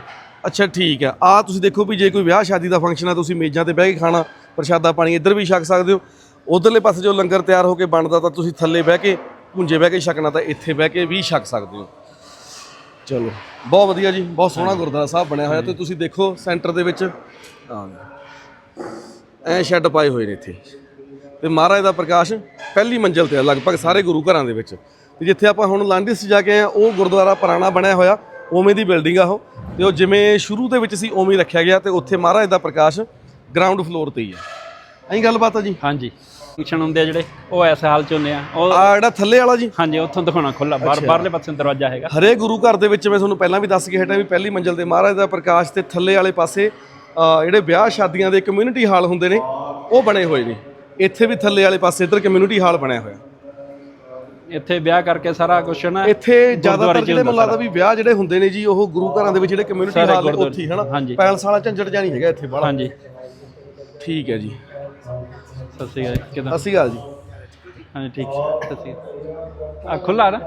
ਅੱਛਾ ਠੀਕ ਆ। ਆ ਤੁਸੀਂ ਦੇਖੋ ਵੀ ਜੇ ਕੋਈ ਵਿਆਹ ਸ਼ਾਦੀ ਦਾ ਫੰਕਸ਼ਨ ਆ ਤੁਸੀਂ ਮੇਜ਼ਾਂ ਤੇ ਬਹਿ ਕੇ ਖਾਣਾ ਪ੍ਰਸ਼ਾਦਾ ਪਾਣੀ ਇੱਧਰ ਵੀ ਛਕ ਸਕਦੇ ਹੋ। ਉਧਰਲੇ ਪਾਸੇ ਜੋ ਲੰਗਰ ਤਿਆਰ ਹੋ ਕੇ ਬਣਦਾ ਤਾਂ ਤੁਸੀਂ ਥੱਲੇ ਬਹਿ ਕੇ ਪੁੰਜੇ ਬਹਿ ਕੇ ਛਕਣਾ ਤਾਂ ਇੱਥੇ ਬਹਿ ਕੇ ਵੀ ਛਕ ਸਕਦੇ ਹੋ। ਚਲੋ। ਬਹੁਤ ਵਧੀਆ ਜੀ ਬਹੁਤ ਸੋਹਣਾ ਗੁਰਦੁਆਰਾ ਸਾਹਿਬ ਬਣਿਆ ਹੋਇਆ ਤੇ ਤੁਸੀਂ ਦੇਖੋ ਸੈਂਟਰ ਦੇ ਵਿੱਚ। ਐ ਸ਼ੈੱਡ ਪਾਏ ਹੋਏ ਨੇ ਇੱਥੇ। ਤੇ ਮਹਾਰਾਜ ਦਾ ਪ੍ਰਕਾਸ਼ ਪਹਿਲੀ ਮੰਜ਼ਿਲ ਤੇ ਆ ਲਗਭਗ ਸਾਰੇ ਗੁਰੂ ਘਰਾਂ ਦੇ ਵਿੱਚ। ਤੇ ਜਿੱਥੇ ਆਪਾਂ ਹੁਣ ਲਾਂਡਿਸ ਜਾ ਕੇ ਆਏ ਆ ਉਹ ਗੁਰਦੁਆਰਾ ਪੁਰਾਣਾ ਬਣਿਆ ਹੋਇਆ ਉਵੇਂ ਦੀ ਬਿਲਡਿੰਗ ਆ ਉਹ। ਤੇ ਉਹ ਜਿਵੇਂ ਸ਼ੁਰੂ ਦੇ ਵਿੱਚ ਸੀ ਉਵੇਂ ਹੀ ਰੱਖਿਆ ਗਿਆ ਤੇ ਉੱਥੇ ਮਹਾਰਾਜ ਦਾ ਪ੍ਰਕਾਸ਼ ਗਰਾਊਂਡ ਫਲੋਰ ਤੇ ਹੀ ਆ। ਐਂ ਗੱਲਬਾਤ ਆ ਜੀ? ਹਾਂਜੀ। ਫੰਕਸ਼ਨ ਹੁੰਦੇ ਆ ਜਿਹੜੇ ਉਹ ਇਸ ਹਾਲ 'ਚ ਹੁੰਦੇ ਆ। ਉਹ ਆ ਜਿਹੜਾ ਥੱਲੇ ਵਾਲਾ ਜੀ? ਹਾਂਜੀ ਉੱਥੋਂ ਦਿਖਾਉਣਾ ਖੁੱਲਾ ਬਾਹਰ ਬਾਹਰਲੇ ਪਾਸੇ ਦਰਵਾਜ਼ਾ ਹੈਗਾ। ਹਰੇ ਗੁਰੂ ਘਰ ਦੇ ਵਿੱਚ ਮੈਂ ਤੁਹਾਨੂੰ ਪਹਿਲਾਂ ਵੀ ਦੱਸ ਕੇ ਹਟਿਆ ਵੀ ਪਹਿਲੀ ਮੰਜ਼ਿਲ ਤੇ ਮਹਾਰਾਜ ਦਾ ਪ੍ਰਕਾਸ਼ ਤੇ ਥੱਲੇ ਵਾਲੇ ਪਾਸੇ ਜਿਹੜੇ ਵਿਆਹ ਸ਼ਾਦੀਆਂ ਦੇ ਕਮਿਊਨਿਟੀ ਹਾਲ ਹੁੰਦੇ ਨੇ ਉਹ ਬਣੇ ਹੋਏ ਨੇ। ਇੱਥੇ ਵੀ ਥੱਲੇ ਵਾਲੇ ਪਾਸੇ ਇੱਧਰ ਕਮਿਊਨਿਟੀ ਹਾਲ ਬਣਿਆ ਹੋਇਆ। ਇੱਥੇ ਵਿਆਹ ਕਰਕੇ ਸਾਰਾ ਕੁਝ ਨਾ ਇੱਥੇ ਜ਼ਿਆਦਾਤਰ ਜਿਹੜੇ ਮੈਨੂੰ ਲੱਗਦਾ ਵੀ ਵਿਆਹ ਜਿਹੜੇ ਹੁੰਦੇ ਨੇ ਜੀ ਉਹ ਗੁਰੂ ਘਰਾਂ ਦੇ ਵਿੱਚ ਜਿਹੜੇ ਕਮਿਊਨਿਟੀ ਹਾਲ। ਉੱਥੇ ਹਨਾ। ਪੈਲਸ ਵਾਲਾ ਝੰਜਟ ਜਾਣੀ ਹੈਗਾ ਇੱਥੇ ਬੜਾ ਹਾਂਜੀ। ਠੀਕ ਹੈ ਜੀ। ਸਤਿ ਸ਼੍ਰੀ ਅਕਾਲ ਕਿਦਾਂ? ਅਸੀਂ ਗੱਲ ਜੀ। ਹਾਂਜੀ ਠੀਕ ਸਤਿ ਸ਼੍ਰੀ ਅਕਾਲ। ਆ ਖੁੱਲਾ ਨਾ?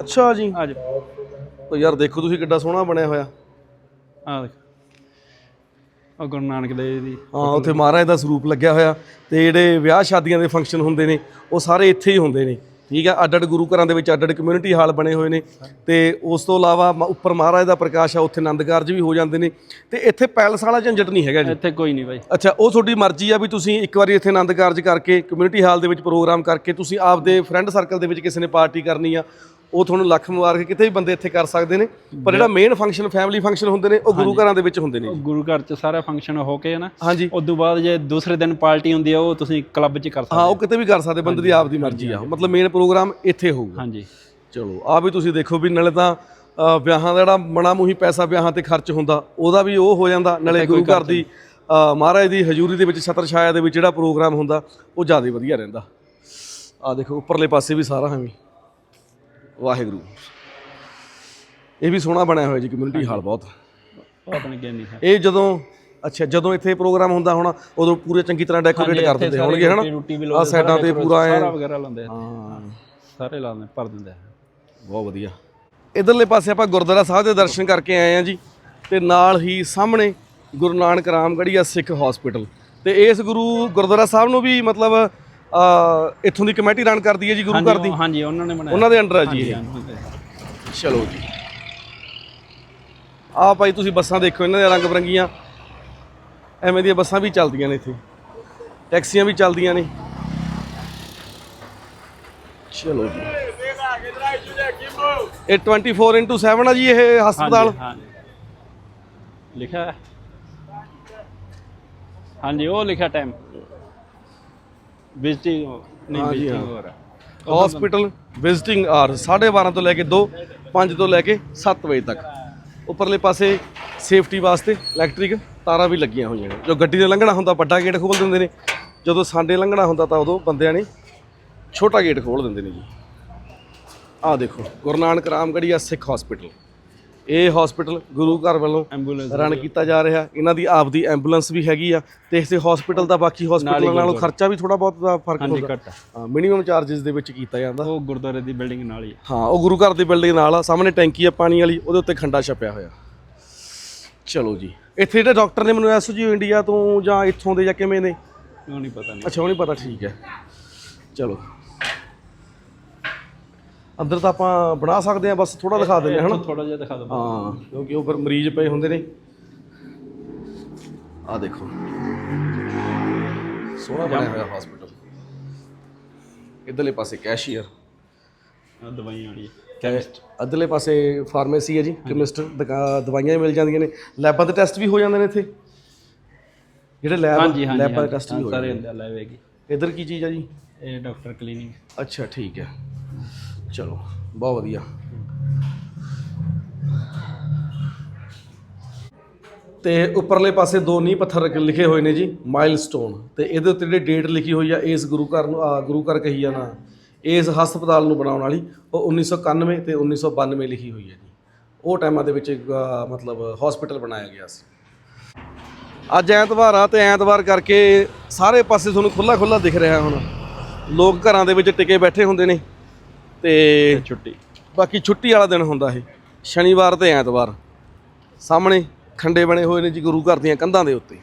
ਅੱਛਾ ਜੀ। ਆ ਜਾਓ। ਉਹ ਯਾਰ ਦੇਖੋ ਤੁਸੀਂ ਕਿੱਡਾ ਸੋਹਣਾ ਬਣਿਆ ਹੋਇਆ। ਆ ਦੇਖ। ਉਹ ਗੁਰੂ ਨਾਨਕ ਦੇਵ ਦੀ ਹਾਂ ਉੱਥੇ ਮਹਾਰਾਜ ਦਾ ਸਰੂਪ ਲੱਗਿਆ ਹੋਇਆ ਤੇ ਜਿਹੜੇ ਵਿਆਹ ਸ਼ਾਦੀਆਂ ਦੇ ਫੰਕਸ਼ਨ ਹੁੰਦੇ ਨੇ ਉਹ ਸਾਰੇ ਇੱਥੇ ਹੀ ਹੁੰਦੇ ਨੇ। ਠੀਕ ਆ ਅੱਡ ਅੱਡ ਗੁਰੂ ਘਰਾਂ ਦੇ ਵਿੱਚ ਅੱਡ ਅੱਡ ਕਮਿਊਨਿਟੀ ਹਾਲ ਬਣੇ ਹੋਏ ਨੇ। ਤੇ ਉਸ ਤੋਂ ਇਲਾਵਾ ਮ- ਉੱਪਰ ਮਹਾਰਾਜ ਦਾ ਪ੍ਰਕਾਸ਼ ਆ ਉੱਥੇ ਆਨੰਦ ਕਾਰਜ ਵੀ ਹੋ ਜਾਂਦੇ ਨੇ। ਤੇ ਇੱਥੇ ਪੈਲਸ ਵਾਲਾ ਝੰਜਟ ਨਹੀਂ ਹੈਗਾ ਜੀ? ਇੱਥੇ ਕੋਈ ਨਹੀਂ ਬਾਈ। ਅੱਛਾ ਉਹ ਤੁਹਾਡੀ ਮਰਜ਼ੀ ਆ ਵੀ ਤੁਸੀਂ ਇੱਕ ਵਾਰੀ ਇੱਥੇ ਆਨੰਦ ਕਾਰਜ ਕਰਕੇ ਕਮਿਊਨਿਟੀ ਹਾਲ ਦੇ ਵਿੱਚ ਪ੍ਰੋਗਰਾਮ ਕਰਕੇ ਤੁਸੀਂ ਆਪਦੇ ਫਰੈਂਡ ਸਰਕਲ ਦੇ ਵਿੱਚ ਕਿਸੇ ਨੇ ਪਾਰਟੀ ਕਰਨੀ ਆ। ਉਹ ਤੁਹਾਨੂੰ ਲੱਖ ਮੁਬਾਰਕ ਕਿਤੇ ਵੀ ਬੰਦੇ ਇੱਥੇ ਕਰ ਸਕਦੇ ਨੇ। ਪਰ ਜਿਹੜਾ ਮੇਨ ਫੰਕਸ਼ਨ ਫੈਮਿਲੀ ਫੰਕਸ਼ਨ ਹੁੰਦੇ ਨੇ ਉਹ ਗੁਰੂ ਘਰਾਂ ਦੇ ਵਿੱਚ ਹੁੰਦੇ ਨੇ। ਗੁਰੂ ਘਰ ਚ ਸਾਰਾ ਫੰਕਸ਼ਨ ਹੋ ਕੇ ਨਾ। ਹਾਂਜੀ। ਉਸ ਤੋਂ ਬਾਅਦ ਜੇ ਦੂਸਰੇ ਦਿਨ ਪਾਰਟੀ ਹੁੰਦੀ ਆ ਉਹ ਤੁਸੀਂ ਕਲੱਬ ਚ ਕਰ ਹਾਂ ਸਕਦੇ। ਉਹ ਕਿਤੇ ਵੀ ਕਰ ਸਕਦੇ ਬੰਦੇ ਦੀ ਆਪਦੀ ਮਰਜ਼ੀ ਆ। ਮਤਲਬ ਮੇਨ ਪ੍ਰੋਗਰਾਮ ਇੱਥੇ ਹੋਊਗਾ। ਹਾਂਜੀ। ਚਲੋ ਆ ਵੀ ਤੁਸੀਂ ਦੇਖੋ ਵੀ ਨਾਲੇ ਤਾਂ ਵਿਆਹਾਂ ਦਾ ਜਿਹੜਾ ਮਣਾ ਮੂਹੀ ਪੈਸਾ ਵਿਆਹਾਂ ਤੇ ਖਰਚ ਹੁੰਦਾ ਉਹਦਾ ਵੀ ਉਹ ਹੋ ਜਾਂਦਾ। ਨਾਲੇ ਗੁਰੂ ਘਰ ਦੀ ਮਹਾਰਾਜ ਦੀ ਹਜ਼ੂਰੀ ਦੇ ਵਿੱਚ ਛਤਰ ਛਾਇਆ ਦੇ ਵਿੱਚ ਜਿਹੜਾ ਪ੍ਰੋਗਰਾਮ ਹੁੰਦਾ ਉਹ ਜ਼ਿਆਦਾ ਵਧੀਆ ਰਹਿੰਦਾ। ਆ ਦੇਖੋ ਉੱਪਰਲੇ ਪਾਸੇ ਵੀ ਸਾਰਾ ਐਵੇਂ। ਵਾਹਿਗੁਰੂ। ਇਹ ਵੀ ਸੋਹਣਾ ਬਣਿਆ ਹੋਇਆ ਜੀ ਕਮਿਊਨਿਟੀ ਹਾਲ ਬਹੁਤ। ਹੈ ਇਹ ਜਦੋਂ ਅੱਛਾ ਜਦੋਂ ਇੱਥੇ ਪ੍ਰੋਗਰਾਮ ਹੁੰਦਾ ਹੋਣਾ ਉਦੋਂ ਪੂਰੇ ਚੰਗੀ ਤਰ੍ਹਾਂ ਡੈਕੋਰੇਟ ਕਰ ਦਿੰਦੇ ਹੋਣਗੇ ਹਨਾ? ਆ ਸਾਈਡਾਂ ਤੇ ਪੂਰਾ ਐ ਸਾਰਾ ਵਗੈਰਾ ਲਾਉਂਦੇ ਆ। ਹਾਂ। ਸਾਰੇ ਲਾਉਂਦੇ ਭਰ ਦਿੰਦੇ ਬਹੁਤ ਵਧੀਆ। ਇਧਰਲੇ ਪਾਸੇ ਆਪਾਂ ਗੁਰਦੁਆਰਾ ਸਾਹਿਬ ਦੇ ਦਰਸ਼ਨ ਕਰਕੇ ਆਏ ਆ ਜੀ ਤੇ ਨਾਲ ਹੀ ਸਾਹਮਣੇ ਗੁਰੂ ਨਾਨਕ ਰਾਮਗੜੀਆ ਸਿੱਖ ਹਸਪੀਟਲ ਤੇ ਇਸ ਗੁਰੂ ਗੁਰਦੁਆਰਾ ਸਾਹਿਬ ਨੂੰ ਵੀ ਮਤਲਬ ਇੱਥੋਂ ਦੀ ਕਮੇਟੀ ਰਨ ਕਰਦੀ ਹੈ ਜੀ ਗੁਰੂ ਘਰ ਦੀ? ਹਾਂਜੀ ਉਹਨਾਂ ਨੇ ਬਣਾਇਆ। ਉਹਨਾਂ ਦੇ ਅੰਡਰ ਹੈ ਜੀ ਇਹ। ਚਲੋ ਜੀ। ਆ ਭਾਈ ਤੁਸੀਂ ਬੱਸਾਂ ਦੇਖੋ ਇਹਨਾਂ ਦੇ ਰੰਗ ਬਰੰਗੀਆਂ। ਐਵੇਂ ਦੀਆਂ ਬੱਸਾਂ ਵੀ ਚੱਲਦੀਆਂ ਨੇ ਇੱਥੇ। ਟੈਕਸੀਆਂ ਵੀ ਚੱਲਦੀਆਂ ਨੇ। ਚਲੋ ਜੀ। ਇਹ 24/7 ਆ ਜੀ ਇਹ ਹਸਪਤਾਲ। ਲਿਖਿਆ ਹਾਂਜੀ ਉਹ ਲਿਖਿਆ ਟਾਈਮ ਵਿਜ਼ਿਟਿੰਗ ਨਹੀਂ ਹਾਂਜੀ, ਵਿਜ਼ਿਟਿੰਗ ਹਾਂ। ਹੋ। ਰਿਹਾ ਹਸਪੀਟਲ ਵਿਜ਼ਿਟਿੰਗ ਆਰ 12:30 ਤੋਂ ਲੈ ਕੇ 2 5 ਤੋਂ ਲੈ ਕੇ 7 ਵਜੇ ਤੱਕ। ਉੱਪਰਲੇ ਪਾਸੇ ਸੇਫਟੀ ਵਾਸਤੇ ਇਲੈਕਟ੍ਰਿਕ ਤਾਰਾਂ ਵੀ ਲੱਗੀਆਂ ਹੋਈਆਂ ਨੇ। ਜੋ ਗੱਡੀ ਦੇ ਲੰਘਣਾ ਹੁੰਦਾ ਵੱਡਾ ਗੇਟ ਖੋਲ ਦਿੰਦੇ ਨੇ। ਜਦੋਂ ਸਾਡੇ ਲੰਘਣਾ ਹੁੰਦਾ ਤਾਂ ਉਦੋਂ ਬੰਦਿਆਂ ਨੇ ਛੋਟਾ ਗੇਟ ਖੋਲ ਦਿੰਦੇ ਨੇ ਜੀ। ਆਹ ਦੇਖੋ ਗੁਰੂ ਨਾਨਕ ਰਾਮਗੜੀਆ ਸਿੱਖ ਹਸਪੀਟਲ ਇਹ ਹਸਪੀਟਲ ਗੁਰੂ ਘਰ ਵੱਲੋਂ ਐਂਬੂਲੈਂਸ ਰਨ ਕੀਤਾ ਜਾ ਰਿਹਾ। ਇਹਨਾਂ ਦੀ ਆਪਦੀ ਐਂਬੂਲੈਂਸ ਵੀ ਹੈਗੀ ਆ ਤੇ ਇਸੇ ਹਸਪੀਟਲ ਦਾ ਬਾਕੀ ਹਸਪੀਟਲਾਂ ਨਾਲੋਂ ਖਰਚਾ ਵੀ ਥੋੜਾ ਬਹੁਤ ਦਾ ਫ਼ਰਕ ਹੁੰਦਾ। ਹਾਂ ਮਿਨੀਮਮ ਚਾਰजेस ਦੇ ਵਿੱਚ ਕੀਤਾ ਜਾਂਦਾ। ਉਹ ਗੁਰਦੁਆਰੇ ਦੀ ਬਿਲਡਿੰਗ ਨਾਲ ਹੀ। ਹਾਂ ਉਹ ਗੁਰੂ ਘਰ ਦੀ ਬਿਲਡਿੰਗ ਨਾਲ ਆ। ਸਾਹਮਣੇ ਟੈਂਕੀ ਆ ਪਾਣੀ ਵਾਲੀ ਉਹਦੇ ਉੱਤੇ ਖੰਡਾ ਛਪਿਆ ਹੋਇਆ। ਚਲੋ ਜੀ। ਇੱਥੇ ਜਿਹੜੇ ਡਾਕਟਰ ਨੇ ਮੈਨੂੰ ਐਸਜੀਓ ਇੰਡੀਆ ਤੋਂ ਜਾਂ ਇੱਥੋਂ ਦੇ ਜਾਂ ਕਿਵੇਂ ਨੇ? ਉਹ ਨਹੀਂ ਪਤਾ ਨਹੀਂ ਅੱਛਾ ਉਹ ਨਹੀਂ ਪਤਾ ਠੀਕ ਹੈ। ਚਲੋ। ਅੰਦਰ ਤਾਂ ਆਪਾਂ ਬਣਾ ਸਕਦੇ ਆ ਬਸ ਥੋੜਾ ਦਿਖਾ ਦਿੰਦੇ ਹਾਂ ਹਨਾ? ਥੋੜਾ ਜਿਹਾ ਦਿਖਾ ਦਿਓ। ਹਾਂ। ਕਿਉਂਕਿ ਉਹ ਫਿਰ ਮਰੀਜ਼ ਪਏ ਹੁੰਦੇ ਨੇ। ਆ ਦੇਖੋ। ਸੋਹਣਾ ਬਣਿਆ ਹੋਇਆ ਹਸਪੀਟਲ ਇਧਰਲੇ ਪਾਸੇ ਕੈਸ਼ੀਅਰ ਆਹ ਦਵਾਈਆਂ ਵਾਲੀ। ਕੈਮਿਸਟ ਅਦਲੇ ਪਾਸੇ ਫਾਰਮੇਸੀ ਹੈ ਜੀ ਕੈਮਿਸਟ ਦਵਾਈਆਂ ਮਿਲ ਜਾਂਦੀਆਂ ਨੇ। ਲੈਬਾਂ ਦੇ ਟੈਸਟ ਵੀ ਹੋ ਜਾਂਦੇ ਨੇ ਇੱਥੇ। ਜਿਹੜੇ ਲੈਬ ਹਾਂਜੀ ਹਾਂਜੀ ਲੈਬਾਂ ਦੇ ਹਾਂਜੀ, ਟੈਸਟ ਵੀ ਹੋ ਸਾਰੇ ਜਾਂਦੇ ਅੰਦਰ ਲੈਵੇਗੀ ਇਧਰ ਕੀ ਚੀਜ਼ ਹੈ ਜੀ? ਇਹ ਡਾਕਟਰ ਕਲੀਨਿਕ ਅੱਛਾ ਠੀਕ ਹੈ। ਚਲੋ, ਬਹੁਤ ਵਧੀਆ। ਤੇ ਉੱਪਰਲੇ ਪਾਸੇ ਦੋ ਨੀਂਹ ਪੱਥਰ ਲਿਖੇ ਹੋਏ ਨੇ ਜੀ ਮਾਈਲਸਟੋਨ ਤੇ ਇਹਦੇ ਉੱਤੇ ਜਿਹੜੀ ਡੇਟ ਲਿਖੀ ਹੋਈ ਆ, ਇਸ ਗੁਰੂ ਘਰ ਨੂੰ ਆ ਗੁਰੂ ਘਰ ਕਹੀ ਆ ਨਾ, ਇਸ ਹਸਪਤਾਲ ਨੂੰ ਬਣਾਉਣ ਵਾਲੀ, ਉਹ 1991 ਤੇ 1992 ਲਿਖੀ ਹੋਈ ਹੈ ਜੀ। ਉਹ ਟਾਈਮਾਂ ਦੇ ਵਿੱਚ ਮਤਲਬ ਹਸਪੀਟਲ ਬਣਾਇਆ ਗਿਆ ਸੀ। ਅੱਜ ਐਤਵਾਰ ਆ ਤੇ ਐਤਵਾਰ ਕਰਕੇ ਸਾਰੇ ਪਾਸੇ ਤੁਹਾਨੂੰ ਖੁੱਲਾ ਖੁੱਲਾ ਦਿਖ ਰਿਹਾ ਹੁਣ। ਲੋਕ ਘਰਾਂ ਦੇ ਵਿੱਚ ਟਿਕੇ ਬੈਠੇ ਹੁੰਦੇ ਨੇ। ਤੇ ਛੁੱਟੀ। ਬਾਕੀ ਛੁੱਟੀ ਵਾਲਾ ਦਿਨ ਹੁੰਦਾ ਇਹ। ਸ਼ਨੀਵਾਰ ਤੇ ਐਤਵਾਰ। ਸਾਹਮਣੇ ਖੰਡੇ ਬਣੇ ਹੋਏ ਨੇ ਜੀ ਗੁਰੂ ਘਰ ਦੀਆਂ ਕੰਧਾਂ ਦੇ ਉੱਤੇ।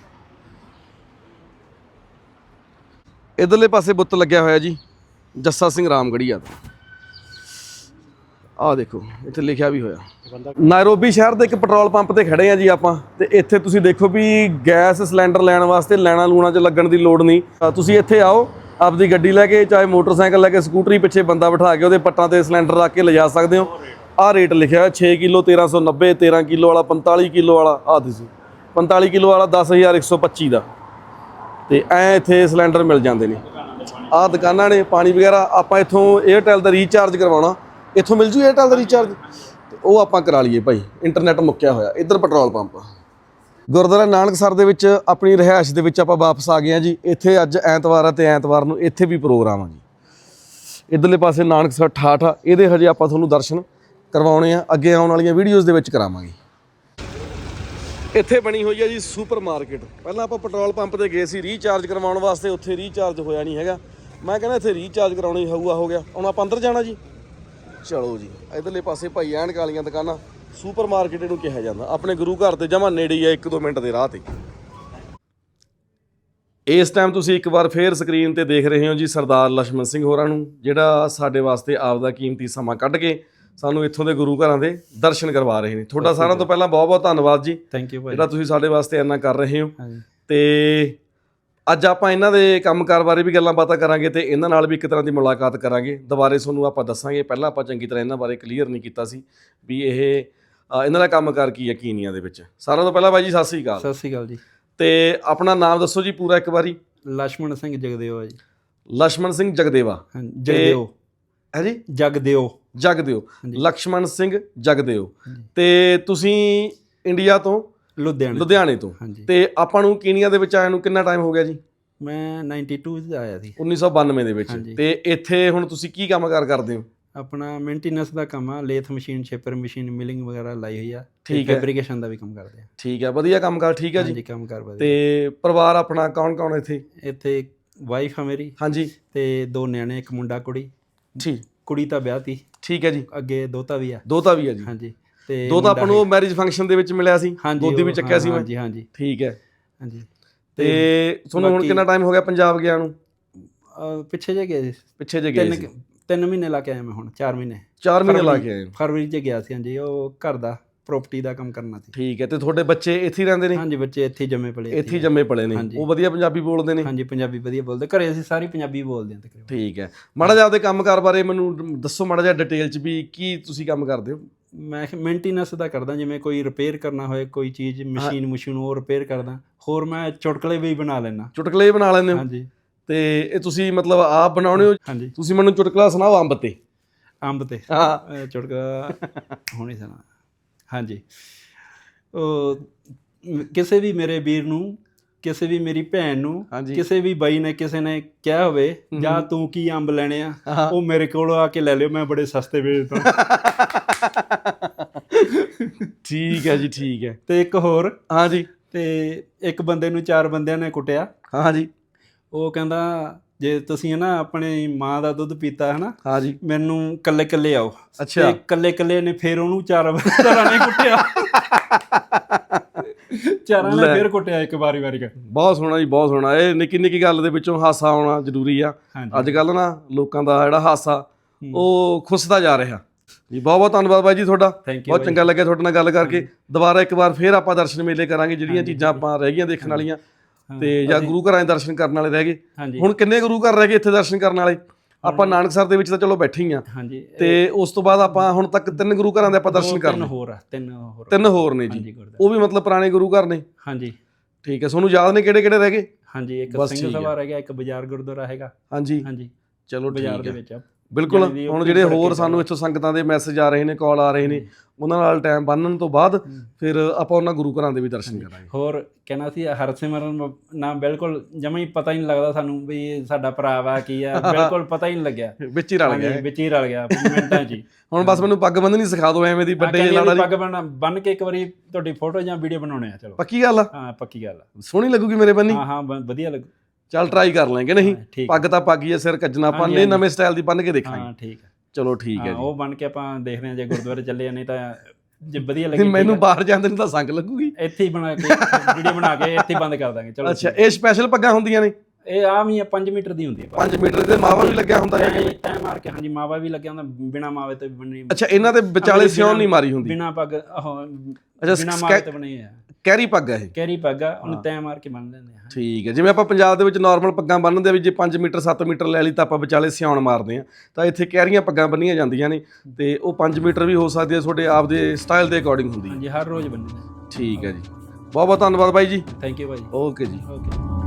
ਇਧਰਲੇ ਪਾਸੇ ਬੁੱਤ ਲੱਗਿਆ ਹੋਇਆ ਜੀ ਜੱਸਾ ਸਿੰਘ ਰਾਮਗੜੀਆ ਦਾ। ਆਹ ਦੇਖੋ ਇੱਥੇ ਲਿਖਿਆ ਵੀ ਹੋਇਆ। ਨਾਇਰੋਬੀ ਸ਼ਹਿਰ ਦੇ ਇੱਕ ਪੈਟਰੋਲ ਪੰਪ ਤੇ ਖੜੇ ਆ ਜੀ ਆਪਾਂ ਤੇ ਇੱਥੇ ਤੁਸੀਂ ਦੇਖੋ ਵੀ ਗੈਸ ਸਿਲੰਡਰ ਲੈਣ ਵਾਸਤੇ ਲੈਣਾ ਲੂਣਾ 'ਚ ਲੱਗਣ ਦੀ ਲੋੜ ਨਹੀਂ। ਤੁਸੀਂ ਇੱਥੇ ਆਓ ਆਪਦੀ ਗੱਡੀ ਲੈ ਕੇ ਚਾਹੇ ਮੋਟਰਸਾਈਕਲ ਲੈ ਕੇ ਸਕੂਟਰੀ ਪਿੱਛੇ ਬੰਦਾ ਬਿਠਾ ਕੇ ਉਹਦੇ ਪੱਟਾਂ ਤੇ ਸਿਲੰਡਰ ਰੱਖ ਕੇ ਲਿਜਾ ਸਕਦੇ ਹੋ। ਆਹ ਰੇਟ ਲਿਖਿਆ ਹੋਇਆ 6 ਕਿਲੋ 1390 13 ਕਿਲੋ ਵਾਲਾ 45 ਕਿਲੋ ਵਾਲਾ ਆਹ ਤੁਸੀਂ। 45 ਕਿਲੋ ਵਾਲਾ 10125 ਦਾ। ਤੇ ਐ ਇੱਥੇ ਸਿਲੰਡਰ ਮਿਲ ਜਾਂਦੇ ਨੇ। ਆਹ ਦੁਕਾਨਾਂ ਨੇ, ਪਾਣੀ ਵਗੈਰਾ, ਆਪਾਂ ਇੱਥੋਂ 에ਅਰਟੈਲ ਦਾ ਰੀਚਾਰਜ ਕਰਵਾਉਣਾ। ਇੱਥੋਂ ਮਿਲ ਜੂ 에ਅਰਟੈਲ ਦਾ ਰੀਚਾਰਜ ਤੇ ਉਹ ਆਪਾਂ ਕਰਾ ਲਈਏ ਭਾਈ ਇੰਟਰਨੈਟ ਮੁੱਕਿਆ ਹੋਇਆ, ਇੱਧਰ ਪੈਟਰੋਲ ਪੰਪ ਗੁਰਦੁਆਰਾ ਨਾਨਕਸਰ ਦੇ ਵਿੱਚ ਆਪਣੀ ਰਿਹਾਇਸ਼ ਦੇ ਵਿੱਚ ਆਪਾਂ ਵਾਪਸ ਆ ਗਏ ਆ ਜੀ। ਇੱਥੇ ਅੱਜ ਐਤਵਾਰ ਆ ਤੇ ਐਤਵਾਰ ਨੂੰ ਇੱਥੇ ਵੀ ਪ੍ਰੋਗਰਾਮ ਆ ਜੀ। ਇਧਰਲੇ ਪਾਸੇ ਨਾਨਕਸਰ ਠਾਠ ਆ, ਇਹਦੇ ਹਜੇ ਆਪਾਂ ਤੁਹਾਨੂੰ ਦਰਸ਼ਨ ਕਰਵਾਉਣੇ ਆ। ਅੱਗੇ ਆਉਣ ਵਾਲੀਆਂ ਵੀਡੀਓਜ਼ ਦੇ ਵਿੱਚ ਕਰਾਵਾਂਗੇ। ਇੱਥੇ ਬਣੀ ਹੋਈ ਹੈ ਜੀ ਸੁਪਰ ਮਾਰਕੀਟ। ਪਹਿਲਾਂ ਆਪਾਂ ਪੈਟਰੋਲ ਪੰਪ ਤੇ ਗਏ ਸੀ ਰੀਚਾਰਜ ਕਰਵਾਉਣ ਵਾਸਤੇ। ਉੱਥੇ ਰੀਚਾਰਜ ਹੋਇਆ ਨਹੀਂ ਹੈਗਾ। ਮੈਂ ਕਹਿੰਦਾ ਇੱਥੇ ਰੀਚਾਰਜ ਕਰਾਉਣੀ ਹੋਊਗਾ, ਹੋ ਗਿਆ। ਹੁਣ ਆਪਾਂ ਅੰਦਰ ਜਾਣਾ ਜੀ। ਚਲੋ ਜੀ, ਇਧਰਲੇ ਪਾਸੇ ਭਾਈ ਐਨਕ ਵਾਲੀਆਂ ਦੁਕਾਨਾਂ। ਸੁਪਰ ਮਾਰਕੀਟ ਇਹਨੂੰ ਕਿਹਾ ਜਾਂਦਾ। ਆਪਣੇ ਗੁਰੂ ਘਰ ਤੇ ਜਮਾ ਨੇੜੇ ਹੀ ਆ 1-2 ਮਿੰਟ ਦੇ ਰਾਹ ਤੇ। ਇਸ ਟਾਈਮ ਤੁਸੀਂ ਇੱਕ ਵਾਰ ਫੇਰ ਸਕਰੀਨ ਤੇ ਦੇਖ ਰਹੇ ਹੋ ਜੀ ਸਰਦਾਰ ਲక్ష్ਮਣ ਸਿੰਘ ਹੋਰਾਂ ਨੂੰ ਜਿਹੜਾ ਸਾਡੇ ਵਾਸਤੇ ਆਪ ਦਾ ਕੀਮਤੀ ਸਮਾਂ ਕੱਢ ਕੇ ਸਾਨੂੰ ਇੱਥੋਂ ਦੇ ਗੁਰੂ ਘਰਾਂ ਦੇ ਦਰਸ਼ਨ ਕਰਵਾ ਰਹੇ ਨੇ। ਤੁਹਾਡਾ ਸਾਰਿਆਂ ਤੋਂ ਪਹਿਲਾਂ ਬਹੁਤ-ਬਹੁਤ ਧੰਨਵਾਦ ਜੀ। ਥੈਂਕ ਯੂ ਭਾਈ। ਜਿਹੜਾ ਤੁਸੀਂ ਸਾਡੇ ਵਾਸਤੇ ਇੰਨਾ ਕਰ ਰਹੇ ਹੋ। ਤੇ ਅੱਜ ਆਪਾਂ ਇਹਨਾਂ ਦੇ ਕੰਮ ਕਾਰ ਬਾਰੇ ਵੀ ਗੱਲਾਂ ਬਾਤਾਂ ਕਰਾਂਗੇ ਤੇ ਇਹਨਾਂ ਨਾਲ ਵੀ ਇੱਕ ਤਰ੍ਹਾਂ ਦੀ ਮੁਲਾਕਾਤ ਕਰਾਂਗੇ। ਦੁਬਾਰੇ ਤੁਹਾਨੂੰ ਆਪਾਂ ਦੱਸਾਂਗੇ। ਪਹਿਲਾਂ ਆਪਾਂ ਚੰਗੀ ਤਰ੍ਹਾਂ ਇਹਨਾਂ ਬਾਰੇ ਕਲੀਅਰ ਨਹੀਂ ਕੀਤਾ ਸੀ ਵੀ ਇਹ ਇਹਨਾਂ ਦਾ ਕੰਮ ਕਰ ਕੀ ਯਕੀਨੀਆਂ ਦੇ ਵਿੱਚ? ਸਾਰਿਆਂ ਤੋਂ ਪਹਿਲਾਂ ਬਾਈ ਜੀ ਸਤਿ ਸ੍ਰੀ ਅਕਾਲ। ਸਤਿ ਸ੍ਰੀ ਅਕਾਲ ਜੀ। ਤੇ ਆਪਣਾ ਨਾਮ ਦੱਸੋ ਜੀ ਪੂਰਾ ਇੱਕ ਵਾਰੀ। ਲక్ష్మణ ਸਿੰਘ ਜਗਦੇਵਾ ਜੀ। ਲక్ష్మణ ਸਿੰਘ ਜਗਦੇਵਾ। ਹਾਂ, ਜਗਦੇਓ। ਹੈ ਜੀ? ਜਗਦੇਓ। ਜਗਦੇਓ। ਹਾਂਜੀ। ਸਿੰਘ ਜਗਦੇਓ। ਹਾਂਜੀ। ਤੇ ਤੁਸੀਂ ਇੰਡੀਆ ਤੋਂ? ਲੁਧਿਆਣੇ ਲੁਧਿਆਣੇ ਤੋਂ। ਹਾਂਜੀ ਤੇ ਆਪਾਂ ਨੂੰ ਕੀਨੀਆ ਦੇ ਵਿੱਚ ਆਇਆ ਨੂੰ ਕਿੰਨਾ ਟਾਈਮ ਹੋ ਗਿਆ ਜੀ? ਮੈਂ 92 ਦਾ ਆਇਆ ਸੀ। 1992 ਦੇ ਵਿੱਚ। ਤੇ ਇੱਥੇ ਹੁਣ ਤੁਸੀਂ ਕੀ ਕੰਮ ਕਾਰ ਕਰਦੇ ਹੋ? ਆਪਣਾ ਮੇਨਟੇਨੈਂਸ ਦਾ ਕੰਮ ਆ lathe machine shaper machine milling ਵਗੈਰਾ ਲਾਈ ਹੋਈ ਆ ਠੀਕ ਹੈ। ਫੈਬਰੀਕੇਸ਼ਨ ਦਾ ਵੀ ਕੰਮ ਕਰਦੇ ਆ। ਠੀਕ ਹੈ ਵਧੀਆ ਕੰਮਕਾਰ ਠੀਕ ਹੈ ਹਾਂਜੀ ਜੀ ਕੰਮ ਕਰ ਵਧੀਆ। ਤੇ ਪਰਿਵਾਰ ਆਪਣਾ ਕੌਣ ਕੌਣ ਇੱਥੇ? ਇੱਥੇ ਵਾਈਫ ਆ ਮੇਰੀ ਹਾਂਜੀ। ਤੇ ਦੋ ਨਿਆਣੇ ਇੱਕ ਮੁੰਡਾ ਕੁੜੀ। ਠੀਕ। ਕੁੜੀ ਤਾਂ ਵਿਆਹ ਤੀ। ਠੀਕ ਹੈ ਜੀ। ਅੱਗੇ ਦੋਤਾ ਵੀ ਆ। ਦੋਤਾ ਵੀ ਹੈ ਜੀ। ਹਾਂਜੀ ਤੇ ਦੋਤਾ ਆਪਾਂ ਨੂੰ ਮੈਰਿਜ ਫੰਕਸ਼ਨ ਦੇ ਵਿੱਚ ਮਿਲਿਆ ਸੀ। ਹਾਂਜੀ ਗੋਦੀ ਵੀ ਚੱਕਿਆ ਸੀ ਮੈਂ। ਹਾਂਜੀ ਹਾਂਜੀ। ਠੀਕ ਹੈ। ਹਾਂਜੀ। ਤੇ ਤੁਹਾਨੂੰ ਹੁਣ ਕਿੰਨਾ ਟਾਈਮ ਹੋ ਗਿਆ ਪੰਜਾਬ ਗਿਆ ਨੂੰ? ਪਿੱਛੇ ਜੇ ਗਏ ਸੀ। ਪਿੱਛੇ ਜੇ ਗਏ ਤਿੰਨ ਮਹੀਨੇ ਲਾ ਕੇ ਆਇਆ ਮੈਂ ਹੁਣ 4 ਮਹੀਨੇ। 4 ਮਹੀਨੇ ਲਾ ਕੇ ਆਏ ਹੋ। ਫਰਵਰੀ 'ਚ ਗਿਆ ਸੀ ਹਾਂਜੀ ਉਹ ਘਰ ਦਾ ਪ੍ਰਾਪਰਟੀ ਦਾ ਕੰਮ ਕਰਨਾ ਸੀ। ਠੀਕ ਹੈ ਤੇ ਤੁਹਾਡੇ ਬੱਚੇ ਇੱਥੇ ਹੀ ਰਹਿੰਦੇ ਨੇ? ਹਾਂਜੀ ਬੱਚੇ ਇੱਥੇ ਹੀ ਜੰਮੇ ਪਲੇ ਇੱਥੇ ਹੀ ਜੰਮੇ ਪਲੇ ਨੇ। ਹਾਂਜੀ। ਉਹ ਵਧੀਆ ਪੰਜਾਬੀ ਬੋਲਦੇ ਨੇ? ਹਾਂਜੀ ਪੰਜਾਬੀ ਵਧੀਆ ਬੋਲਦੇ ਘਰੇ ਅਸੀਂ ਸਾਰੀ ਪੰਜਾਬੀ ਬੋਲਦੇ ਹਾਂ ਤਕਰੀਬਨ। ਠੀਕ ਹੈ। ਮਾੜਾ ਜਿਹਾ ਆਪਦੇ ਕੰਮਕਾਰ ਬਾਰੇ ਮੈਨੂੰ ਦੱਸੋ ਮਾੜਾ ਜਿਹਾ ਡਿਟੇਲ ਚ ਵੀ ਕੀ ਤੁਸੀਂ ਕੰਮ ਕਰਦੇ ਹੋ? ਮੈਂ ਮੇਨਟੇਨੈਂਸ ਦਾ ਕਰਦਾ ਜਿਵੇਂ ਕੋਈ ਰਿਪੇਅਰ ਕਰਨਾ ਹੋਏ ਕੋਈ ਚੀਜ਼ ਮਸ਼ੀਨ ਮਸ਼ੀਨ ਉਹ ਰਿਪੇਅਰ ਕਰਦਾ ਹੋਰ ਮੈਂ ਚੁਟਕਲੇ ਵੀ ਬਣਾ ਲੈਣਾ ਚੁਟਕਲੇ ਬਣਾ ਲੈਂਦੇ ਹੋ? ਹਾਂਜੀ। ਤੇ ਇਹ ਤੁਸੀਂ ਮਤਲਬ ਆਪ ਬਣਾਉਣੇ ਹੋ? ਹਾਂਜੀ। ਤੁਸੀਂ ਮੈਨੂੰ ਚੁਟਕਲਾ ਸੁਣਾਓ ਅੰਬ ਤੇ। ਅੰਬ ਤੇ। ਹਾਂ। ਅਹ ਚੁਟਕਲਾ ਹੁਣੇ ਸੁਣਾ। ਹਾਂਜੀ। ਉਹ ਮ- ਕਿਸੇ ਵੀ ਮੇਰੇ ਵੀਰ ਨੂੰ ਕਿਸੇ ਵੀ ਮੇਰੀ ਭੈਣ ਨੂੰ ਹਾਂਜੀ। ਕਿਸੇ ਵੀ ਬਾਈ ਨੇ ਕਿਸੇ ਨੇ ਕਿਹਾ ਹੋਵੇ ਜਾਂ ਤੂੰ ਕੀ ਅੰਬ ਲੈਣੇ ਆ ਉਹ ਮੇਰੇ ਕੋਲ ਆ ਕੇ ਲੈ ਲਿਓ ਮੈਂ ਬੜੇ ਸਸਤੇ ਵੇਚਦਾ ਠੀਕ ਹੈ ਜੀ ਠੀਕ ਹੈ। ਤੇ ਇੱਕ ਹੋਰ। ਹਾਂਜੀ। ਤੇ ਇੱਕ ਬੰਦੇ ਨੂੰ ਚਾਰ ਬੰਦਿਆਂ ਨੇ ਕੁੱਟਿਆ। ਹਾਂਜੀ। ਉਹ ਕਹਿੰਦਾ ਜੇ ਤੁਸੀਂ ਨਾ ਆਪਣੀ ਮਾਂ ਦਾ ਦੁੱਧ ਪੀਤਾ ਹੈ ਨਾ ਹਾਂਜੀ। ਮੈਨੂੰ ਕੱਲੇ ਕੱਲੇ ਆਓ। ਅੱਛਾ। ਤੇ ਕੱਲੇ ਕੱਲੇ ਨੇ ਫੇਰ ਉਹਨੂੰ ਚਾਰ ਚਾਰਾਂ ਨੇ ਕੁੱਟਿਆ। ਚਾਰਾਂ ਨੇ। ਫੇਰ ਕੁੱਟਿਆ ਇੱਕ ਵਾਰੀ ਵਾਰੀ। ਕਰ ਬਹੁਤ ਸੋਹਣਾ ਜੀ ਬਹੁਤ ਸੋਹਣਾ। ਇਹ ਨਿੱਕੀ ਨਿੱਕੀ ਗੱਲ ਦੇ ਵਿੱਚੋਂ ਹਾਸਾ ਆਉਣਾ ਜ਼ਰੂਰੀ ਆ। ਅੱਜ ਕੱਲ ਨਾ ਲੋਕਾਂ ਦਾ ਜਿਹੜਾ ਹਾਸਾ ਉਹ ਖੁੱਸਦਾ ਜਾ ਰਿਹਾ। ਜੀ ਬਹੁਤ ਬਹੁਤ ਧੰਨਵਾਦ ਬਾਈ ਜੀ ਤੁਹਾਡਾ। ਬਹੁਤ। ਚੰਗਾ ਲੱਗਿਆ ਤੁਹਾਡੇ ਨਾਲ ਗੱਲ ਕਰਕੇ। ਦੁਬਾਰਾ ਇੱਕ ਵਾਰ ਫੇਰ ਆਪਾਂ ਦਰਸ਼ਨ ਮੇਲੇ ਕਰਾਂਗੇ ਜਿਹੜੀਆਂ ਚੀਜ਼ਾਂ ਆਪਾਂ ਰਹਿ ਗਈਆਂ ਦੇਖਣ ਵਾਲੀਆਂ। ਤੇ ਜਾਂ ਗੁਰੂ ਘਰਾਂ ਦੇ ਦਰਸ਼ਨ ਕਰਨ ਵਾਲੇ ਰਹਿ ਗਏ। ਹੁਣ ਕਿੰਨੇ ਗੁਰੂ ਘਰ ਰਹਿ ਗਏ ਇੱਥੇ ਦਰਸ਼ਨ ਕਰਨ ਵਾਲੇ? ਆਪਾਂ ਨਾਨਕਸਰ ਦੇ ਵਿੱਚ ਤਾਂ ਚਲੋ ਬੈਠੇ ਹੀ ਆ। ਹਾਂਜੀ। ਤੇ ਉਸ ਤੋਂ ਬਾਅਦ ਆਪਾਂ ਹੁਣ ਤੱਕ ਤਿੰਨ ਗੁਰੂ ਘਰਾਂ ਦੇ ਆਪਾਂ ਦਰਸ਼ਨ ਦੋ- ਕਰ ਤਿੰਨ ਹੋਰ ਆ ਤਿੰਨ ਹੋਰ। ਤਿੰਨ ਹੋਰ ਨੇ ਜੀ। ਉਹ ਵੀ ਮਤਲਬ ਪੁਰਾਣੇ ਗੁਰੂ ਘਰ ਨੇ। ਹਾਂਜੀ। ਠੀਕ ਹੈ ਤੁਹਾਨੂੰ ਯਾਦ ਨੇ ਕਿਹੜੇ ਕਿਹੜੇ ਰਹਿ ਗਏ? ਹਾਂਜੀ ਇੱਕ ਸਿੰਘ। ਸਭਾ ਰਹਿ ਗਿਆ ਇੱਕ ਬਾਜ਼ਾਰ ਗੁਰਦੁਆਰਾ ਹੈਗਾ। ਹਾਂਜੀ। ਹਾਂਜੀ। ਚਲੋ ਬਾਜ਼ਾਰ ਦੇ ਵਿੱਚ ਆ। ਬਿਲਕੁਲ ਹੁਣ ਜਿਹੜੇ ਹੋਰ ਸਾਨੂੰ ਇੱਥੋਂ ਸੰਗਤਾਂ ਦੇ ਮੈਸੇਜ ਆ ਰਹੇ ਨੇ ਕਾਲ ਆ ਰਹੇ ਨੇ ਉਹਨਾਂ ਨਾਲ ਟਾਈਮ ਬੰਨਣ ਤੋਂ ਬਾਅਦ ਫਿਰ ਆਪਾਂ ਉਹਨਾਂ ਗੁਰੂ ਘਰਾਂ ਦੇ ਵੀ ਦਰਸ਼ਨ ਕਰਾਂਗੇ। ਹੋਰ ਕਹਿਣਾ ਸੀ ਹਰਸਿਮਰਨ ਨਾਮ ਬਿਲਕੁਲ ਜਮਾ ਹੀ ਪਤਾ ਹੀ ਨਹੀਂ ਲੱਗਦਾ ਸਾਨੂੰ ਵੀ ਇਹ ਸਾਡਾ ਭਰਾ ਵਾ ਕੀ ਆ ਬਿਲਕੁਲ ਪਤਾ ਹੀ ਨਹੀਂ ਲੱਗਿਆ। ਵਿੱਚ ਹੀ ਰਲ ਗਿਆ। ਵਿੱਚ ਹੀ ਰਲ ਗਿਆ ਮਿੰਟਾਂ 'ਚ ਹੁਣ ਬਸ ਮੈਨੂੰ ਪੱਗ ਬੰਨਣੀ ਸਿਖਾ ਦਿਓ ਐਵੇਂ ਦੀ ਵੱਡੇ ਦੀ ਪੱਗ ਬੰਨ ਬੰਨ ਕੇ ਇੱਕ ਵਾਰੀ ਤੁਹਾਡੀ ਫੋਟੋ ਜਾਂ ਵੀਡੀਓ ਬਣਾਉਣੇ ਆ ਚਲੋ। ਪੱਕੀ ਗੱਲ ਆ? ਹਾਂ ਪੱਕੀ ਗੱਲ ਆ। ਸੋਹਣੀ ਲੱਗੂਗੀ ਮੇਰੇ ਬੰਨੀ। ਹਾਂ ਹਾਂ ਵਧੀਆ ਲੱਗੂ। ਚੱਲ ਟਰਾਈ ਕਰ ਲਾਂਗੇ ਨਹੀਂ? ਹਾਂ, ਠੀਕ ਪੱਗ ਤਾਂ ਪੱਗ ਹੀ ਆ ਸਿਰ ਕੱਜਣਾ ਹਾਂਜੀ। ਨਵੇਂ ਸਟਾਈਲ ਦੀ ਬੰਨ ਕੇ ਦੇਖਾਂਗੇ। ਹਾਂ ਠੀਕ ਚਲੋ ਠੀਕ ਹੈ ਹਾਂ, ਜੀ। ਉਹ ਬਣ ਕੇ ਆਪਾਂ ਦੇਖ ਰਹੇ ਹਾਂ ਜੇ ਗੁਰਦੁਆਰੇ ਚੱਲੇ ਨਹੀਂ ਤਾਂ ਜੇ ਵਧੀਆ ਲੱਗੇ ਮੈਨੂੰ ਬਾਹਰ ਜਾਂਦੇ ਨੂੰ ਤਾਂ ਸੰਗ ਲੱਗੂਗੀ। ਇੱਥੇ ਹੀ ਬਣਾ ਕੇ ਵੀਡੀਓ ਬਣਾ ਕੇ ਇੱਥੇ ਹੀ ਬੰਦ ਕਰ ਦਾਂਗੇ। ਚਲੋ ਅੱਛਾ ਇਹ ਸਪੈਸ਼ਲ ਪੱਗਾਂ ਹੁੰਦੀਆਂ ਨੇ? ਇਹ ਆ ਵੀ 5 ਮੀਟਰ ਦੀ ਹੁੰਦੀ ਹੈ 5 ਮੀਟਰ ਦੇ ਮਾਵਾ ਵੀ ਲੱਗਿਆ ਹੁੰਦਾ ਹੈ ਟਾਈਮ ਮਾਰ ਕੇ ਹਾਂਜੀ ਮਾਵਾ ਵੀ ਲੱਗਿਆ ਹੁੰਦਾ ਬਿਨਾ ਮਾਵੇ ਤੋਂ ਬਣੀ। ਅੱਛਾ ਇਹਨਾਂ ਦੇ ਵਿਚਾਲੇ ਸਿਉਣ ਨਹੀਂ ਮਾਰੀ ਹੁੰਦੀ। ਬਿਨਾ ਪੱਗ ਅੱਛਾ, ਬਿਨਾ ਮਾਵੇ ਤੋਂ ਬਣੀ ਹੈ ਕੈਰੀ ਪੱਗ ਹੈ ਇਹ। ਕੈਰੀ ਪੱਗ ਆ ਉਹਨੂੰ ਤੈ ਮਾਰ ਕੇ ਬੰਨ ਲੈਂਦੇ ਆ। ਠੀਕ ਹੈ ਜਿਵੇਂ ਆਪਾਂ ਪੰਜਾਬ ਦੇ ਵਿੱਚ ਨਾਰਮਲ ਪੱਗਾਂ ਬੰਨ੍ਹਦੇ ਆ ਵੀ ਜੇ 5 ਮੀਟਰ 7 ਮੀਟਰ ਲੈ ਲਈ ਤਾਂ ਆਪਾਂ ਵਿਚਾਲੇ ਸਿਉਣ ਮਾਰਦੇ ਆ। ਤਾਂ ਇੱਥੇ ਕੈਰੀਆਂ ਪੱਗਾਂ ਬੰਨੀਆਂ ਜਾਂਦੀਆਂ ਨੇ ਤੇ ਉਹ 5 ਮੀਟਰ ਵੀ ਹੋ ਸਕਦੀ ਹੈ ਤੁਹਾਡੇ ਆਪ ਦੇ ਸਟਾਈਲ ਦੇ ਅਕੋਰਡਿੰਗ ਹੁੰਦੀ ਹੈ ਹਾਂਜੀ ਹਰ ਰੋਜ਼ ਬੰਨਦੇ ਠੀਕ ਹੈ ਜੀ। ਬਹੁਤ ਬਹੁਤ ਧੰਨਵਾਦ ਬਾਈ ਜੀ। ਥੈਂਕ ਯੂ ਭਾਈ ਓਕੇ ਜੀ। ਓਕੇ।